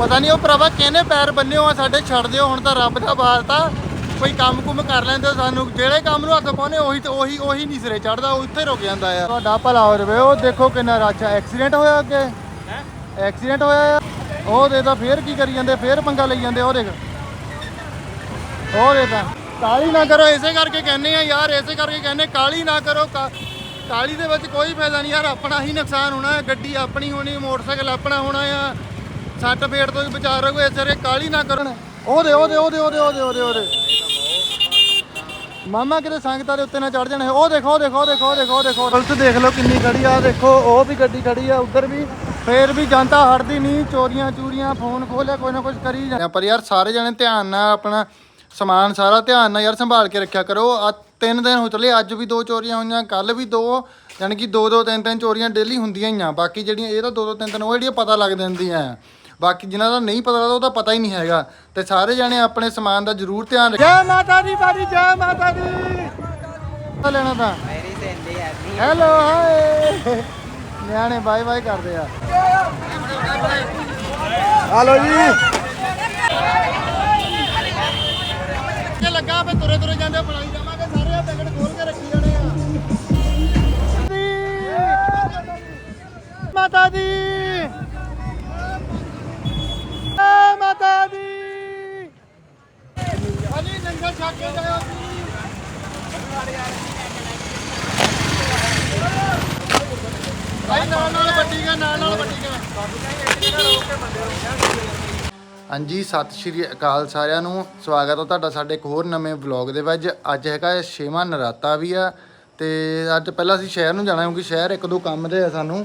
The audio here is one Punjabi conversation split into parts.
ਪਤਾ ਨਹੀਂ ਉਹ ਭਰਾਵਾ ਕਿਹਨੇ ਪੈਰ ਬੰਨੇ ਹੋ ਆ ਸਾਡੇ ਛੱਡ ਦਿਓ ਹੁਣ ਤਾਂ ਰੱਬ ਦਾ ਬਾਤ ਆ। ਕੋਈ ਕੰਮ ਕੁਮ ਕਰ ਲੈਂਦੇ ਸਾਨੂੰ ਜਿਹੜੇ ਕੰਮ ਨੂੰ ਹੱਥ ਪਾਉਨੇ ਉਹੀ ਤੇ ਉਹੀ ਉਹੀ ਨਹੀਂ ਸਿਰੇ ਚੜਦਾ ਉਹ ਉੱਥੇ ਰੁਕ ਜਾਂਦਾ ਆ ਤੁਹਾਡਾ ਭਲਾ ਹੋ ਰਵੇ ਉਹ ਦੇਖੋ ਕਿੰਨਾ ਰਾਚਾ ਐਕਸੀਡੈਂਟ ਹੋਇਆ ਅੱਗੇ। ਐਕਸੀਡੈਂਟ ਹੋਇਆ ਆ। ਉਹ ਦੇ ਤਾਂ ਫੇਰ ਕੀ ਕਰੀ ਜਾਂਦੇ ਫੇਰ ਪੰਗਾ ਲਈ ਜਾਂਦੇ ਉਹ ਦੇਖ। ਉਹ ਦੇ ਤਾਂ। ਕਾਲੀ ਨਾ ਕਰੋ ਇਸੇ ਕਰਕੇ ਕਹਿੰਦੇ ਆ ਯਾਰ ਇਸੇ ਕਰਕੇ ਕਹਿੰਦੇ ਕਾਲੀ ਨਾ ਕਰੋ ਕਾਲੀ ਦੇ ਵਿੱਚ ਕੋਈ ਫਾਇਦਾ ਨਹੀਂ ਯਾਰ ਆਪਣਾ ਹੀ ਨੁਕਸਾਨ ਹੋਣਾ ਹੈ ਗੱਡੀ ਆਪਣੀ ਹੋਣੀ ਮੋਟਰਸਾਈਕਲ ਆਪਣਾ ਹੋਣਾ ਆ। ਸੱਟ ਫੇਟ ਤੋਂ ਵੀ ਬਚਾ ਰਹੋ ਇਸ ਕਰਕੇ ਕਾਲੀ ਨਾ ਕਰਨ। ਉਹਦੇ ਉਹਦੇ ਉਹਦੇ ਉਹਦੇ ਉਹਦੇ ਉਹਦੇ ਉਹਦੇ ਮਾਮਾ ਕਿਤੇ ਸੰਗਤਾਂ ਦੇ ਉੱਤੇ ਨਾ ਚੜ ਜਾਣੇ। ਉਹ ਦੇਖੋ ਦੇਖੋ ਦੇਖੋ ਦੇਖੋ ਦੇਖੋ। ਪੁਲਿਸ ਦੇਖ ਲਓ ਕਿੰਨੀ ਖੜੀ ਆ। ਦੇਖੋ ਉਹ ਵੀ ਗੱਡੀ ਖੜੀ ਆ ਉੱਧਰ ਵੀ। ਫੇਰ ਵੀ ਜਨਤਾ ਹਟਦੀ ਨਹੀਂ ਚੋਰੀਆਂ ਚੂਰੀਆਂ ਫੋਨ ਖੋਲਿਆ ਕੋਈ ਨਾ ਕੁਝ ਕਰੀ ਜਾਂਦੇ ਪਰ ਯਾਰ ਸਾਰੇ ਜਣੇ ਧਿਆਨ ਨਾਲ ਆਪਣਾ ਸਮਾਨ ਸਾਰਾ ਧਿਆਨ ਨਾਲ ਯਾਰ ਸੰਭਾਲ ਕੇ ਰੱਖਿਆ ਕਰੋ। ਆ ਤਿੰਨ ਦਿਨ ਹੋ ਚਲੇ ਅੱਜ ਵੀ ਦੋ ਚੋਰੀਆਂ ਹੋਈਆਂ ਕੱਲ ਵੀ ਦੋ। ਯਾਨੀ ਕਿ ਦੋ ਦੋ ਤਿੰਨ ਤਿੰਨ ਚੋਰੀਆਂ ਡੇਲੀ ਹੁੰਦੀਆਂ ਹੀ ਆ। ਬਾਕੀ ਜਿਹੜੀਆਂ ਇਹ ਤਾਂ ਦੋ ਦੋ ਤਿੰਨ ਤਿੰਨ ਉਹ ਜਿਹੜੀਆਂ ਪਤਾ ਲੱਗ ਜਾਂਦੀਆਂ। ਆ ਬਾਕੀ ਜਿਨ੍ਹਾਂ ਦਾ ਨਹੀਂ ਪਤਾ ਲੱਗਦਾ ਉਹਦਾ ਪਤਾ ਹੀ ਨਹੀਂ ਹੈਗਾ। ਤੇ ਸਾਰੇ ਜਣੇ ਆਪਣੇ ਸਮਾਨ ਦਾ ਜ਼ਰੂਰ ਧਿਆਨ ਰੱਖੋ। ਜੈ ਮਾਤਾ ਦੀ ਬਾਰੀ ਜੈ ਮਾਤਾ ਦੀ। ਤਾਂ ਲੈਣਾ ਤਾਂ? ਮੇਰੀ ਸੈਂਡੀ ਹੈ ਹੈਲੋ ਹਾਏ ਨਿਆਣੇ ਬਾਏ ਬਾਏ ਕਰਦੇ ਆ। ਹਲੋ ਜੀ। ਲੱਗਾ ਫੇ ਤੁਰੇ ਤੁਰੇ ਜਾਂਦੇ ਬਣਾਈ ਜਾਵਾਂਗੇ ਸਾਰੇ ਆ ਪੈਕਟ ਖੋਲ ਕੇ ਰੱਖੀ ਜਾਣੇ ਆ। ਮਾਤਾ ਦੀ। ਮਾਤਾ ਦੀ। ਅਲੀ ਲੰਗਰ ਛਕ ਕੇ ਜਾਓ ਜੀ। ਭਾਈ ਨਾਲ ਨਾਲ ਵੱਡੀ ਗਾ ਨਾਲ ਨਾਲ ਵੱਡੀ ਗਾ ਹਾਂਜੀ ਸਤਿ ਸ਼੍ਰੀ ਅਕਾਲ ਸਾਰਿਆਂ ਨੂੰ। ਸਵਾਗਤ ਹੈ ਤੁਹਾਡਾ ਸਾਡੇ ਇੱਕ ਹੋਰ ਨਵੇਂ ਵਲੌਗ ਦੇ ਵਿੱਚ। ਅੱਜ ਹੈਗਾ ਛੇਵਾਂ ਨਰਾਤਾ ਵੀ ਆ ਤੇ ਅੱਜ ਪਹਿਲਾਂ ਅਸੀਂ ਸ਼ਹਿਰ ਨੂੰ ਜਾਣਾ ਕਿਉਂਕਿ ਸ਼ਹਿਰ ਇੱਕ ਦੋ ਕੰਮ ਦੇ ਆ ਸਾਨੂੰ।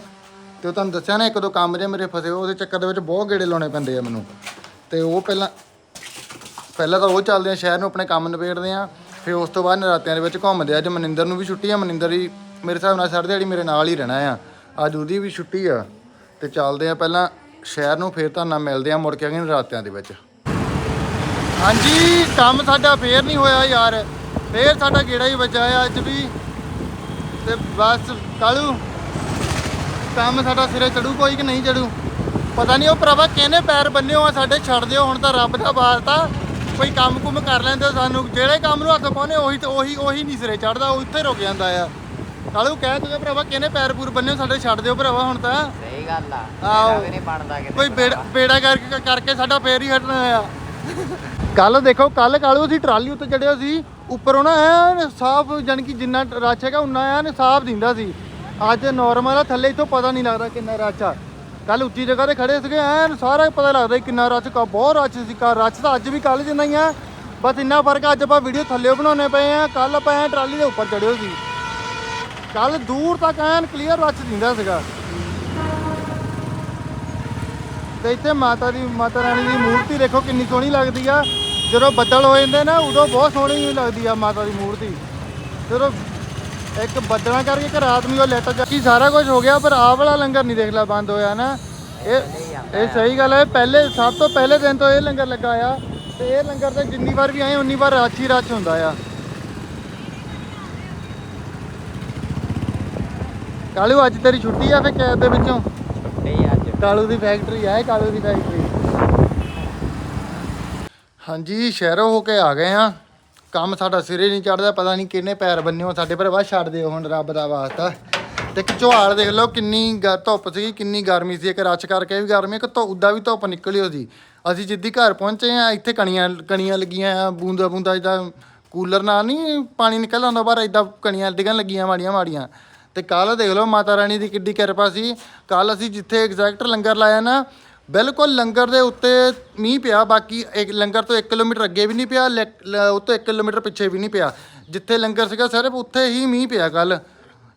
ਤੇ ਉਹ ਤੁਹਾਨੂੰ ਦੱਸਿਆ ਨਾ ਇੱਕ ਦੋ ਕੰਮ ਦੇ ਮੇਰੇ ਫਸੇ ਹੋਏ, ਉਹਦੇ ਚੱਕਰ ਦੇ ਵਿੱਚ ਬਹੁਤ ਗੇੜੇ ਲਾਉਣੇ ਪੈਂਦੇ ਆ ਮੈਨੂੰ। ਤੇ ਉਹ ਪਹਿਲਾਂ ਪਹਿਲਾਂ ਤਾਂ ਉਹ ਚੱਲਦੇ ਆ ਸ਼ਹਿਰ ਨੂੰ ਆਪਣੇ ਕੰਮ ਨਿਬੇੜਦੇ ਆ ਫਿਰ ਉਸ ਤੋਂ ਬਾਅਦ ਨਰਾਤਿਆਂ ਦੇ ਵਿੱਚ ਘੁੰਮਦੇ ਆ। ਅੱਜ ਮਨਿੰਦਰ ਨੂੰ ਵੀ ਛੁੱਟੀ ਆ ਮਨਿੰਦਰ ਹੀ ਮੇਰੇ ਹਿਸਾਬ ਨਾਲ ਸਾਰੀ ਦਿਹਾੜੀ ਮੇਰੇ ਨਾਲ ਹੀ ਰਹਿਣਾ ਆ। ਅੱਜ ਉਹਦੀ ਵੀ ਛੁੱਟੀ ਆ। ਤੇ ਚੱਲਦੇ ਆ ਪਹਿਲਾਂ ਸ਼ਹਿਰ ਨੂੰ ਫਿਰ ਤੁਹਾਨੂੰ ਮਿਲਦੇ ਆ ਮੁੜ ਕੇ ਅਗੇ ਨਰਾਤਿਆਂ ਦੇ ਵਿੱਚ। ਹਾਂਜੀ ਕੰਮ ਸਾਡਾ ਫੇਰ ਨਹੀਂ ਹੋਇਆ ਯਾਰ। ਫੇਰ ਸਾਡਾ ਗੇੜਾ ਹੀ ਵੱਜਾ ਅੱਜ ਵੀ। ਤੇ ਬਸ ਕਾਲੂ। ਕੰਮ ਸਾਡਾ ਸਿਰੇ ਚੜੂ ਕੋਈ ਕਿ ਨਹੀਂ ਚੜੂ? ਪਤਾ ਨਹੀਂ ਉਹ ਭਰਾਵਾ ਕਿਹਨੇ ਪੈਰ ਬੰਨੇ ਹੋ ਆ ਸਾਡੇ ਛੱਡ ਦਿਓ ਹੁਣ ਤਾਂ ਰੱਬ ਦਾ ਬਾਤ ਆ। ਕੋਈ ਕੰਮ ਕੁਮ ਕਰ ਲੈਂਦੇ ਸਾਨੂੰ ਜਿਹੜੇ ਕੰਮ ਨੂੰ ਹੱਥ ਪਾਉਨੇ ਉਹੀ ਤੇ ਉਹੀ ਉਹੀ ਨਹੀਂ ਸਿਰੇ ਚੜਦਾ ਉਹ ਉੱਥੇ ਰੁਕ ਜਾਂਦਾ ਆ। ਕਾਲੂ ਕਹਿ ਤੂੰ ਭਰਾਵਾ ਕਿਹਨੇ ਪੈਰ ਪੂਰ ਬੰਨੇ ਹੋ, ਸਾਡੇ ਛੱਡ ਦਿਓ ਭਰਾਵਾ ਹੁਣ ਤਾਂ। ਸਹੀ ਗੱਲ ਆ ਵੀ ਨਹੀਂ ਬਣਦਾ ਕਿਤੇ ਕੋਈ ਬੇੜਾ ਕਰਕੇ ਕਰਕੇ ਸਾਡਾ ਫੇਰ ਹੀ ਹਟਣਾ ਆ। ਕੱਲ ਦੇਖੋ ਕੱਲ ਕਾਲੂ ਅਸੀਂ ਟਰਾਲੀ ਉੱਤੇ ਚੜਿਆ ਸੀ ਉੱਪਰੋਂ ਨਾ ਐਨ ਸਾਫ਼ ਜਾਣੀ ਕਿ ਜਿੰਨਾ ਰਸ਼ ਹੈਗਾ ਉਨਾ ਐਨ ਸਾਫ਼ ਦਿੰਦਾ ਸੀ। ਅੱਜ ਨੋਰਮਲ ਆ, ਥੱਲੇ ਇਥੋਂ ਪਤਾ ਨਹੀਂ ਲੱਗਦਾ ਕਿੰਨਾ ਰਸ਼ ਆ। ਕੱਲ ਉੱਚੀ ਜਗ੍ਹਾ ਤੇ ਖੜੇ ਸੀਗੇ, ਐਨ ਸਾਰਾ ਪਤਾ ਲੱਗਦਾ ਕਿੰਨਾ ਰਸ਼ ਕਾ, ਬਹੁਤ ਰਸ਼ ਸੀ ਕਾ, ਰਸ਼ ਤਾਂ ਅੱਜ ਵੀ ਕੱਲ ਜਿੰਨਾ ਹੀ ਆ। ਬਸ ਇੰਨਾ ਫ਼ਰਕ ਅੱਜ ਆਪਾਂ ਵੀਡੀਓ ਥੱਲੇ ਬਣਾਉਣੇ ਪਏ ਆ ਕੱਲ ਆਪਾਂ ਐਨ ਟਰਾਲੀ ਦੇ ਉੱਪਰ ਚੜਿਓ ਸੀ। ਕੱਲ ਦੂਰ ਤੱਕ ਐਨ ਕਲੀਅਰ ਰਸ਼ ਦਿੰਦਾ ਸੀਗਾ। ਤੇ ਇੱਥੇ ਮਾਤਾ ਦੀ, ਮਾਤਾ ਰਾਣੀ ਦੀ ਮੂਰਤੀ ਦੇਖੋ ਕਿੰਨੀ ਸੋਹਣੀ ਲੱਗਦੀ ਆ। ਜਦੋਂ ਬੱਦਲ ਹੋ ਜਾਂਦੇ ਨਾ, ਉਦੋਂ ਬਹੁਤ ਸੋਹਣੀ ਲੱਗਦੀ ਆ ਮਾਤਾ ਦੀ ਮੂਰਤੀ। ਜਦੋਂ ਇੱਕ ਬੱਦਲਾਂ ਕਰਕੇ ਕਿ ਰਾਤ ਨੂੰ ਉਹ ਲੈਟ ਜਾਕੀ ਸਾਰਾ ਕੁਝ ਹੋ ਗਿਆ ਪਰ ਆਹ ਵਾਲਾ ਲੰਗਰ ਨਹੀਂ ਦੇਖ ਲਾ ਬੰਦ ਹੋਇਆ ਨਾ। ਇਹ ਇਹ ਸਹੀ ਗੱਲ ਹੈ ਪਹਿਲੇ ਸਭ ਤੋਂ ਪਹਿਲੇ ਦਿਨ ਤੋਂ ਇਹ ਲੰਗਰ ਲੱਗਾ ਆ ਤੇ ਇਹ ਲੰਗਰ ਤੇ ਜਿੰਨੀ ਵਾਰ ਵੀ ਆਏ ਉਨੀ ਵਾਰ ਹੀ ਰੱਛ ਹੁੰਦਾ ਆ। ਕਾਲੂ ਅੱਜ ਤੇਰੀ ਛੁੱਟੀ ਆ ਫੇ ਕੈਦ ਦੇ ਵਿੱਚੋਂ? ਨਹੀਂ ਅੱਜ। ਕਾਲੂ ਦੀ ਫੈਕਟਰੀ ਆ ਇਹ ਕਾਲੂ ਦੀ ਫੈਕਟਰੀ ਹਾਂਜੀ ਸ਼ਹਿਰੋਂ ਹੋ ਕੇ ਆ ਗਏ ਆ ਕੰਮ ਸਾਡਾ ਸਿਰੇ ਨਹੀਂ ਚੜਦਾ, ਪਤਾ ਨਹੀਂ ਕਿੰਨੇ ਪੈਰ ਬੰਨਿਓ ਸਾਡੇ ਭਰਾਵਾ ਛੱਡ ਦਿਓ ਹੁਣ ਰੱਬ ਦਾ ਵਾਸਤਾ। ਤੇ ਇੱਕ ਦੇਖ ਲਓ, ਕਿੰਨੀ ਗ- ਧੁੱਪ ਸੀਗੀ, ਕਿੰਨੀ ਗਰਮੀ ਸੀ, ਇੱਕ ਰੱਛ ਕਰਕੇ ਵੀ ਗਰਮੀ, ਇੱਕ ਧੁ- ਉੱਦਾਂ ਵੀ ਧੁੱਪ ਨਿਕਲੀ ਹੋਦੀ ਅਸੀਂ ਜਿੱਦੀ ਘਰ ਪਹੁੰਚੇ ਆ ਇੱਥੇ ਕਣੀਆਂ ਕਣੀਆਂ ਲੱਗੀਆਂ ਆ, ਬੂੰਦਾ ਬੂੰਦਾ ਜਿੱਦਾਂ ਕੂਲਰ ਨਾਲ ਨਹੀਂ ਪਾਣੀ ਨਿਕਲ ਆਉਂਦਾ ਪਰ ਇਦਾਂ ਕਣੀਆਂ ਡਿੱਗਣ ਲੱਗੀਆਂ ਮਾੜੀਆਂ ਮਾੜੀਆਂ। ਤੇ ਕੱਲ ਦੇਖ ਲਓ, ਮਾਤਾ ਰਾਣੀ ਦੀ ਕਿੱਡੀ ਕਿਰਪਾ ਸੀ। ਕੱਲ ਅਸੀਂ ਜਿੱਥੇ ਐਗਜ਼ੈਕਟ ਲੰਗਰ ਲਾਇਆ ਨਾ ਬਿਲਕੁਲ ਲੰਗਰ ਦੇ ਉੱਤੇ ਮੀਂਹ ਪਿਆ, ਬਾਕੀ ਇੱਕ ਲੰਗਰ ਤੋਂ 1 ਕਿਲੋਮੀਟਰ ਅੱਗੇ ਵੀ ਨਹੀਂ ਪਿਆ, ਲੈ- ਲ- ਉਹ ਤੋਂ 1 ਕਿਲੋਮੀਟਰ ਪਿੱਛੇ ਵੀ ਨਹੀਂ ਪਿਆ। ਜਿੱਥੇ ਲੰਗਰ ਸੀਗਾ ਸਿਰਫ ਉੱਥੇ ਹੀ ਮੀਂਹ ਪਿਆ ਕੱਲ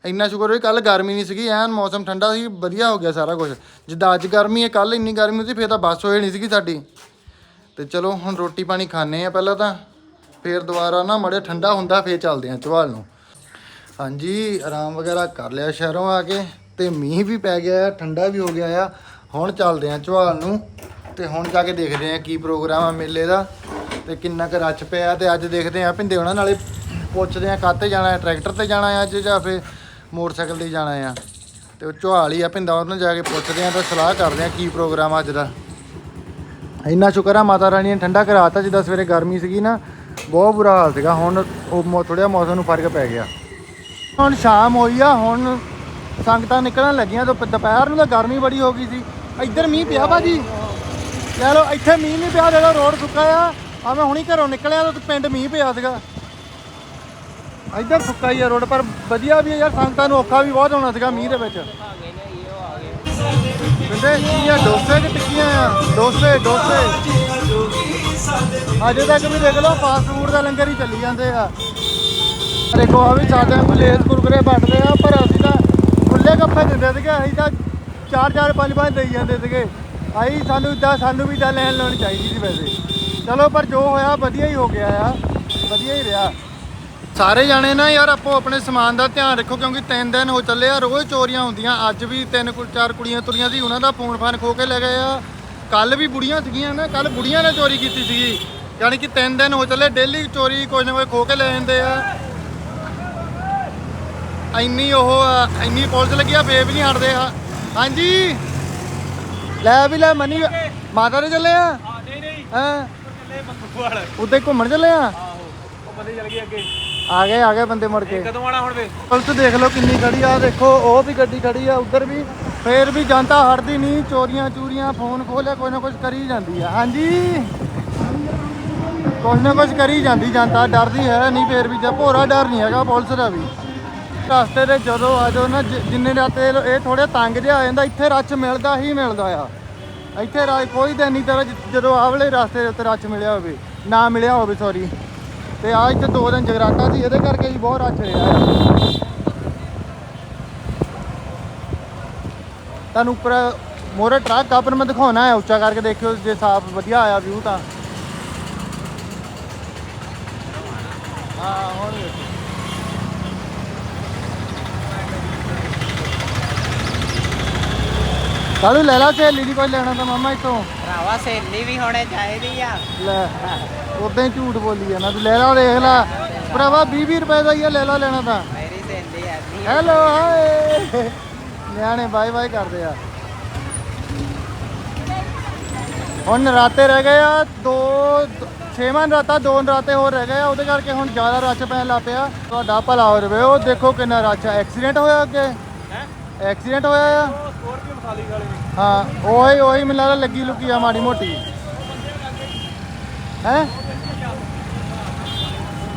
ਇੰਨਾ ਸ਼ੁਕਰ ਹੋਈ ਕੱਲ ਗਰਮੀ ਨਹੀਂ ਸੀਗੀ, ਐਨ ਮੌਸਮ ਠੰਡਾ ਸੀ, ਵਧੀਆ ਹੋ ਗਿਆ ਸਾਰਾ ਕੁਝ ਜਿੱਦਾਂ ਅੱਜ ਗਰਮੀ ਹੈ ਕੱਲ ਇੰਨੀ ਗਰਮੀ ਸੀ, ਫੇਰ ਤਾਂ ਬੱਸ ਹੋਏ ਨਹੀਂ ਸੀਗੀ ਸਾਡੀ। ਤੇ ਚਲੋ, ਹੁਣ ਰੋਟੀ ਪਾਣੀ ਖਾਣੇ ਆ ਪਹਿਲਾਂ ਤਾਂ। ਫੇਰ ਦੁਬਾਰਾ ਨਾ ਮੜੇ ਠੰਡਾ ਹੁੰਦਾ, ਫੇਰ ਚੱਲਦੇ ਆ ਚਵਾਲ ਨੂੰ। ਹਾਂਜੀ, ਆਰਾਮ ਵਗੈਰਾ ਕਰ ਲਿਆ ਸ਼ਹਿਰੋਂ ਆ ਕੇ, ਤੇ ਮੀਂਹ ਵੀ ਪੈ ਗਿਆ ਆ, ਠੰਡਾ ਵੀ ਹੋ ਗਿਆ ਆ। ਹੁਣ ਚੱਲਦੇ ਆ ਚਵਾਲ ਨੂੰ ਤੇ ਹੁਣ ਜਾ ਕੇ ਦੇਖਦੇ ਆ ਕੀ ਪ੍ਰੋਗਰਾਮ ਆ ਮੇਲੇ ਦਾ ਤੇ ਕਿੰਨਾ ਕੁ ਰੱਛ ਪਿਆ ਤੇ ਅੱਜ ਦੇਖਦੇ ਆ ਭਿੰਦੇ ਉਹਨਾਂ ਨਾਲੇ ਪੁੱਛਦੇ ਆ ਕਾਤੇ ਜਾਣਾ ਹੈ, ਟਰੈਕਟਰ ਤੇ ਜਾਣਾ ਹੈ ਅੱਜ ਜਾਂ ਫਿਰ ਮੋਟਰਸਾਈਕਲ ਤੇ ਜਾਣਾ ਆ ਤੇ ਉਹ ਚੁਹਾਲ ਹੀ ਆ ਭਿੰਦਾ ਉਹਨਾਂ ਜਾ ਕੇ ਪੁੱਛਦੇ ਆ ਤਾਂ ਸਲਾਹ ਕਰਦੇ ਆ ਕੀ ਪ੍ਰੋਗਰਾਮ ਅੱਜ ਦਾ। ਇੰਨਾ ਸ਼ੁਕਰ ਆ ਮਾਤਾ ਰਾਣੀ ਨੇ ਠੰਡਾ ਕਰਾਤਾ ਜਿੱਦਾਂ ਸਵੇਰੇ ਗਰਮੀ ਸੀਗੀ ਨਾ, ਬਹੁਤ ਬੁਰਾ ਹਾਲ ਸੀਗਾ, ਹੁਣ ਉਹ ਥੋੜਾ ਮੌਸਮ ਨੂੰ ਫ਼ਰਕ ਪੈ ਗਿਆ। ਹੁਣ ਸ਼ਾਮ ਹੋਈ ਆ, ਹੁਣ ਸੰਗਤਾਂ ਨਿਕਲਣ ਲੱਗੀਆਂ ਤੇ ਦੁਪਹਿਰ ਨੂੰ ਤਾਂ ਗਰਮੀ ਬੜੀ ਹੋ ਗਈ ਸੀ। ਇੱਧਰ ਮੀਂਹ ਪਿਆ ਭਾਜੀ। ਲੈ ਲਓ, ਇੱਥੇ ਮੀਂਹ ਨਹੀਂ ਪਿਆ ਜਿਹੜਾ ਰੋਡ ਸੁੱਕਾ ਆ। ਆ ਮੈਂ ਹੁਣੀ ਘਰੋਂ ਨਿਕਲਿਆ ਤਾਂ ਪਿੰਡ ਮੀਂਹ ਪਿਆ ਸੀਗਾ। ਇੱਧਰ ਸੁੱਕਾ ਹੀ ਆ ਰੋਡ, ਪਰ ਵਧੀਆ ਵੀ ਆ ਯਾਰ, ਸੰਗਤਾਂ ਨੂੰ ਔਖਾ ਵੀ ਬਹੁਤ ਹੋਣਾ ਸੀਗਾ ਮੀਂਹ ਦੇ ਵਿੱਚ। ਕਹਿੰਦੇ, ਕੀ ਆ, ਡੋਸੇ ਕਿ ਟਿੱਕੀਆਂ ਆ? ਡੋਸੇ ਡੋਸੇ। ਅਜੇ ਤੱਕ ਵੀ ਦੇਖ ਲਓ ਫਾਸਟ ਫੂਡ ਦਾ ਲੰਗਰ ਹੀ ਚੱਲੀ ਜਾਂਦੇ ਆ। ਦੇਖੋ ਆ ਵੀ ਸਾਡੇ ਨੂੰ ਲੇਸ ਕੁਰਕਰੇ ਵੱਟਦੇ ਆ, ਪਰ ਅਸੀਂ ਤਾਂ ਖੁੱਲੇ ਕੱਪੇ ਦਿੰਦੇ ਸੀਗੇ, ਅਸੀਂ ਤਾਂ ਚਾਰ ਚਾਰ ਪੰਜ ਪੰਜ ਦੇਈ ਜਾਂਦੇ ਸੀਗੇ। ਆਈ ਸਾਨੂੰ ਇਦਾਂ ਸਾਨੂੰ ਵੀ ਤਾਂ ਲੈਣ ਲਾਉਣੀ ਚਾਹੀਦੀ ਸੀ ਵੈਸੇ। ਚਲੋ, ਪਰ ਜੋ ਹੋਇਆ ਵਧੀਆ ਹੀ ਹੋ ਗਿਆ ਆ। ਵਧੀਆ ਹੀ ਰਿਹਾ। ਸਾਰੇ ਜਾਣੇ ਨਾ ਯਾਰ ਆਪੋ ਆਪਣੇ ਸਮਾਨ ਦਾ ਧਿਆਨ ਰੱਖੋ, ਕਿਉਂਕਿ ਤਿੰਨ ਦਿਨ ਹੋ ਚੱਲੇ ਆ, ਰੋਜ਼ ਚੋਰੀਆਂ ਹੁੰਦੀਆਂ। ਅੱਜ ਵੀ ਤਿੰਨ ਕੁ ਚਾਰ ਕੁੜੀਆਂ ਤੁਰੀਆਂ ਸੀ, ਉਹਨਾਂ ਦਾ ਫੋਨ ਫਾਨ ਖੋ ਕੇ ਲੈ ਗਏ ਆ। ਕੱਲ ਵੀ ਬੁੜੀਆਂ ਸੀਗੀਆਂ ਨਾ ਕੱਲ ਬੁੜੀਆਂ ਨੇ ਚੋਰੀ ਕੀਤੀ ਸੀਗੀ। ਯਾਨੀ ਕਿ ਤਿੰਨ ਦਿਨ ਹੋ ਚੱਲੇ, ਡੇਲੀ ਚੋਰੀ ਕੁਝ ਨਾ ਕੋਈ ਖੋ ਕੇ ਲੈ ਜਾਂਦੇ ਆ। ਇੰਨੀ ਉਹ ਇੰਨੀ ਪੁਲਿਸ ਲੱਗੀ ਆ ਬੇਬ ਨਹੀਂ ਹਟਦੇ ਆ। ਹਾਂਜੀ। ਲੈ ਵੀ ਲੈ ਮਨੀ ਮਾਤਾ ਦੇ ਚੱਲੇ ਆ? ਨਹੀਂ ਨਹੀਂ। ਹਾਂ? ਚੱਲੇ ਮੰਗਵਾਲ ਉੱਤੇ ਘੁੰਮਣ ਚੱਲੇ ਆ? ਉਹ ਬੰਦੇ ਚਲ ਗਏ ਅੱਗੇ। ਆ ਗਏ ਆ ਗਏ ਬੰਦੇ ਮੁੜ ਕੇ। ਕਦੋਂ ਆਣਾ ਹੁਣ ਵੇ? ਪੁਲਿਸ ਦੇਖ ਲਓ ਕਿੰਨੀ ਖੜੀ ਆ ਦੇਖੋ ਉਹ ਵੀ ਗੱਡੀ ਖੜੀ ਆ ਉਧਰ ਵੀ। ਫੇਰ ਵੀ ਜਨਤਾ ਹਟਦੀ ਨਹੀਂ ਚੋਰੀਆਂ ਚੂਰੀਆਂ ਫੋਨ ਖੋਲਿਆ ਕੋਈ ਨਾ ਕੁਝ ਕਰੀ ਜਾਂਦੀ ਆ। ਹਾਂਜੀ। ਕੁਝ ਨਾ ਕੁਝ ਕਰੀ ਜਾਂਦੀ ਜਨਤਾ ਡਰਦੀ ਹੈ ਨਹੀਂ ਫੇਰ ਵੀ ਜੇ ਭੋਰਾ ਡਰ ਨਹੀਂ ਹੈਗਾ ਪੁਲਿਸ ਦਾ ਵੀ। ਰਸਤੇ ਦੇ ਜਦੋਂ ਆ ਜਾਓ ਨਾ, ਜਿ- ਜਿੰਨੇ ਰਾਤੇ ਇਹ ਥੋੜੇ ਤੰਗ ਜਿਹਾ ਆ ਜਾਂਦਾ, ਇੱਥੇ ਰੱਛ ਮਿਲਦਾ ਹੀ ਮਿਲਦਾ ਆ। ਇੱਥੇ ਰਾ- ਕੋਈ ਦਿਨ ਨਹੀਂ ਤੇਰਾ, ਜ- ਜਦੋਂ ਆਵਲੇ ਰਸਤੇ ਦੇ ਉੱਤੇ ਰੱਛ ਮਿਲਿਆ ਹੋਵੇ, ਨਾ ਮਿਲਿਆ ਹੋਵੇ ਸੌਰੀ ਤੇ ਆ ਇੱਥੇ ਦੋ ਦਿਨ ਜਗਰਾਤਾ ਸੀ, ਇਹਦੇ ਕਰਕੇ ਹੀ ਬਹੁਤ ਰੱਛ ਰਿਹਾ ਆ। ਤੁਹਾਨੂੰ ਉੱਪਰ ਮੋਰੇ ਟਰੱਕ ਆ ਪਰ ਮੈਂ ਦਿਖਾਉਣਾ ਹੈ ਉੱਚਾ ਕਰਕੇ ਦੇਖਿਓ, ਜੇ ਸਾਫ਼ ਵਧੀਆ ਆਇਆ ਵਿਊ ਤਾਂ। ਹਾਂ, ਹੁਣ ਵੇਖੋ। ਕਾਲੂ ਲੈ ਲਾ ਸਹੇਲੀ ਦੀ ਕੋਈ ਲੈਣਾ ਤਾਂ ਮਾਮਾ ਇੱਥੋਂ। ਭਰਾਵਾ ਸਹੇਲੀ ਵੀ ਹੋਣੇ ਚਾਹੀਦੀ ਆ। ਲੈ ਉਦਾਂ ਹੀ ਝੂਠ ਬੋਲੀ ਜਾਂਦਾ ਤੂੰ ਲੈ ਲਾ ਦੇਖ ਲਾ। ਭਰਾਵਾ 20 20 ਰੁਪਏ ਦਾ ਹੀ ਆ ਲੈ ਲਾ ਲੈਣਾ ਤਾਂ। ਮੇਰੀ ਸਹੇਲੀ ਨਹੀਂ ਹੈਲੋ ਹਾਏ ਨਿਆਣੇ ਬਾਏ ਬਾਏ ਕਰਦੇ ਆ। ਹੁਣ ਨਰਾਤੇ ਰਹਿ ਗਏ ਆ ਦੋ ਛੇਵਾਂ ਨਰਾਤਾ ਦੋ ਨਰਾਤੇ ਹੋਰ ਰਹਿ ਗਏ ਆ ਉਹਦੇ ਕਰਕੇ ਹੁਣ ਜ਼ਿਆਦਾ ਰੱਛ ਪੈਣ ਲੱਗ ਪਿਆ। ਤੁਹਾਡਾ ਭਲਾ ਹੋ ਰਵੇ ਉਹ ਦੇਖੋ ਕਿੰਨਾ ਰੱਛ ਆ। ਐਕਸੀਡੈਂਟ ਹੋਇਆ ਅੱਗੇ? ਹੈ? ਐਕਸੀਡੈਂਟ ਹੋਇਆ ਆ? ਸਕੋਰਪੀਓ ਮਸਾਲੀ ਵਾਲੇ ਨੇ ਹਾਂ, ਉਹੀ ਉਹੀ ਮੈਨੂੰ ਲੱਗਦਾ ਲੱਗੀ ਲੁਕੀ ਆ ਮਾੜੀ ਮੋਟੀ। ਹੈ?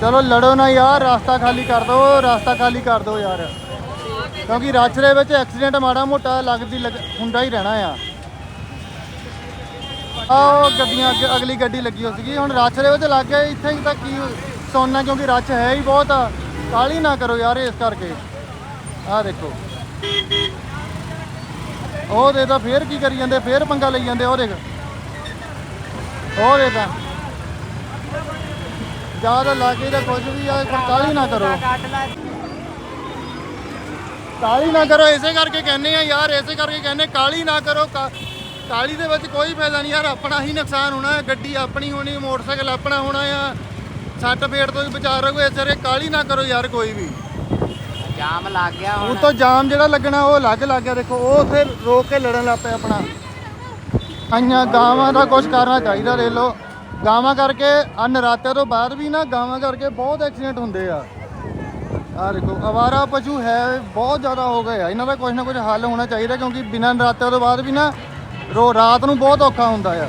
ਚਲੋ ਲੜੋ ਨਾ ਯਾਰ, ਰਸਤਾ ਖਾਲੀ ਕਰ ਦਿਓ ਰਾਸਤਾ ਖਾਲੀ ਕਰ ਦਿਓ ਯਾਰ। ਕਿਉਂਕਿ ਰੱਛ ਦੇ ਵਿੱਚ ਐਕਸੀਡੈਂਟ ਮਾੜਾ ਮੋਟਾ ਲੱਗਦੀ ਲੱਗ, ਹੁੰਦਾ ਹੀ ਰਹਿਣਾ ਆ। ਆਹ ਗੱਡੀਆਂ ਅੱਗੇ, ਅਗਲੀ ਗੱਡੀ ਲੱਗੀ ਹੋ ਸੀਗੀ। ਹੁਣ ਰੱਛ ਦੇ ਵਿੱਚ ਲੱਗ ਗਿਆ, ਇੱਥੇ ਹੀ ਤਾਂ ਕੀ ਸੋਨਾ ਕਿਉਂਕਿ ਰੱਛ ਹੈ ਹੀ ਬਹੁਤ ਆ। ਕਾਲੀ ਨਾ ਕਰੋ ਯਾਰ ਇਸ ਕਰਕੇ। ਆਹ ਦੇਖੋ। ਉਹ ਦੇ ਤਾਂ ਫੇਰ ਕੀ ਕਰੀ ਜਾਂਦੇ, ਫੇਰ ਪੰਗਾ ਲਈ ਜਾਂਦੇ ਉਹ ਦੇਖ। ਉਹ ਦੇ ਤਾਂ। ਜ਼ਿਆਦਾ ਲਾਗੇ ਦਾ ਕੁਝ ਵੀ ਆ, ਪਰ ਕਾਲੀ ਨਾ ਕਰੋ। ਕੱਟ ਕਾਲੀ ਨਾ ਕਰੋ, ਇਸੇ ਕਰਕੇ ਕਹਿੰਦੇ ਆ ਯਾਰ, ਇਸੇ ਕਰਕੇ ਕਹਿੰਦੇ ਕਾਲੀ ਨਾ ਕਰੋ, ਕਾ- ਕਾਲੀ ਦੇ ਵਿੱਚ ਕੋਈ ਫਾਇਦਾ ਨਹੀਂ ਯਾਰ, ਆਪਣਾ ਹੀ ਨੁਕਸਾਨ ਹੋਣਾ, ਗੱਡੀ ਆਪਣੀ ਹੋਣੀ, ਮੋਟਰਸਾਈਕਲ ਆਪਣਾ ਹੋਣਾ ਆ। ਸੱਟ ਫੇਟ ਤੋਂ ਬਚਾ ਰਹੋ, ਇਸ ਕਰਕੇ ਕਾਲੀ ਨਾ ਕਰੋ ਯਾਰ ਕੋਈ ਵੀ। ਜਾਮ ਲੱਗ ਗਿਆ ਉਹ ਹੁਣ। ਤੋਂ ਜਾਮ ਜਿਹੜਾ ਲੱਗਣਾ ਉਹ ਅਲੱਗ ਲੱਗ ਗਿਆ। ਦੇਖੋ ਉਹ ਉੱਥੇ ਰੋਕ ਕੇ ਲੜਨ ਲੱਗ ਪਏ ਆਪਣਾ। ਆਈਆਂ ਗਾਵਾਂ ਦਾ ਕੁਝ ਕਰਨਾ ਚਾਹੀਦਾ ਦੇ ਲੋ ਗਾਵਾਂ ਕਰਕੇ ਆ ਨਰਾਤਿਆਂ ਤੋਂ ਬਾਅਦ ਵੀ ਨਾ ਗਾਵਾਂ ਕਰਕੇ ਬਹੁਤ ਐਕਸੀਡੈਂਟ ਹੁੰਦੇ ਆ। ਆ ਦੇਖੋ ਅਵਾਰਾ ਪਸ਼ੂ ਹੈ ਬਹੁਤ ਜ਼ਿਆਦਾ ਹੋ ਗਏ ਆ। ਇਹਨਾਂ ਦਾ ਕੁਝ ਨਾ ਕੁਝ ਹੱਲ ਹੋਣਾ ਚਾਹੀਦਾ ਕਿਉਂਕਿ ਬਿਨਾਂ ਨਰਾਤਿਆਂ ਤੋਂ ਬਾਅਦ ਵੀ ਨਾ ਰੋ ਰਾਤ ਨੂੰ ਬਹੁਤ ਔਖਾ ਹੁੰਦਾ ਆ।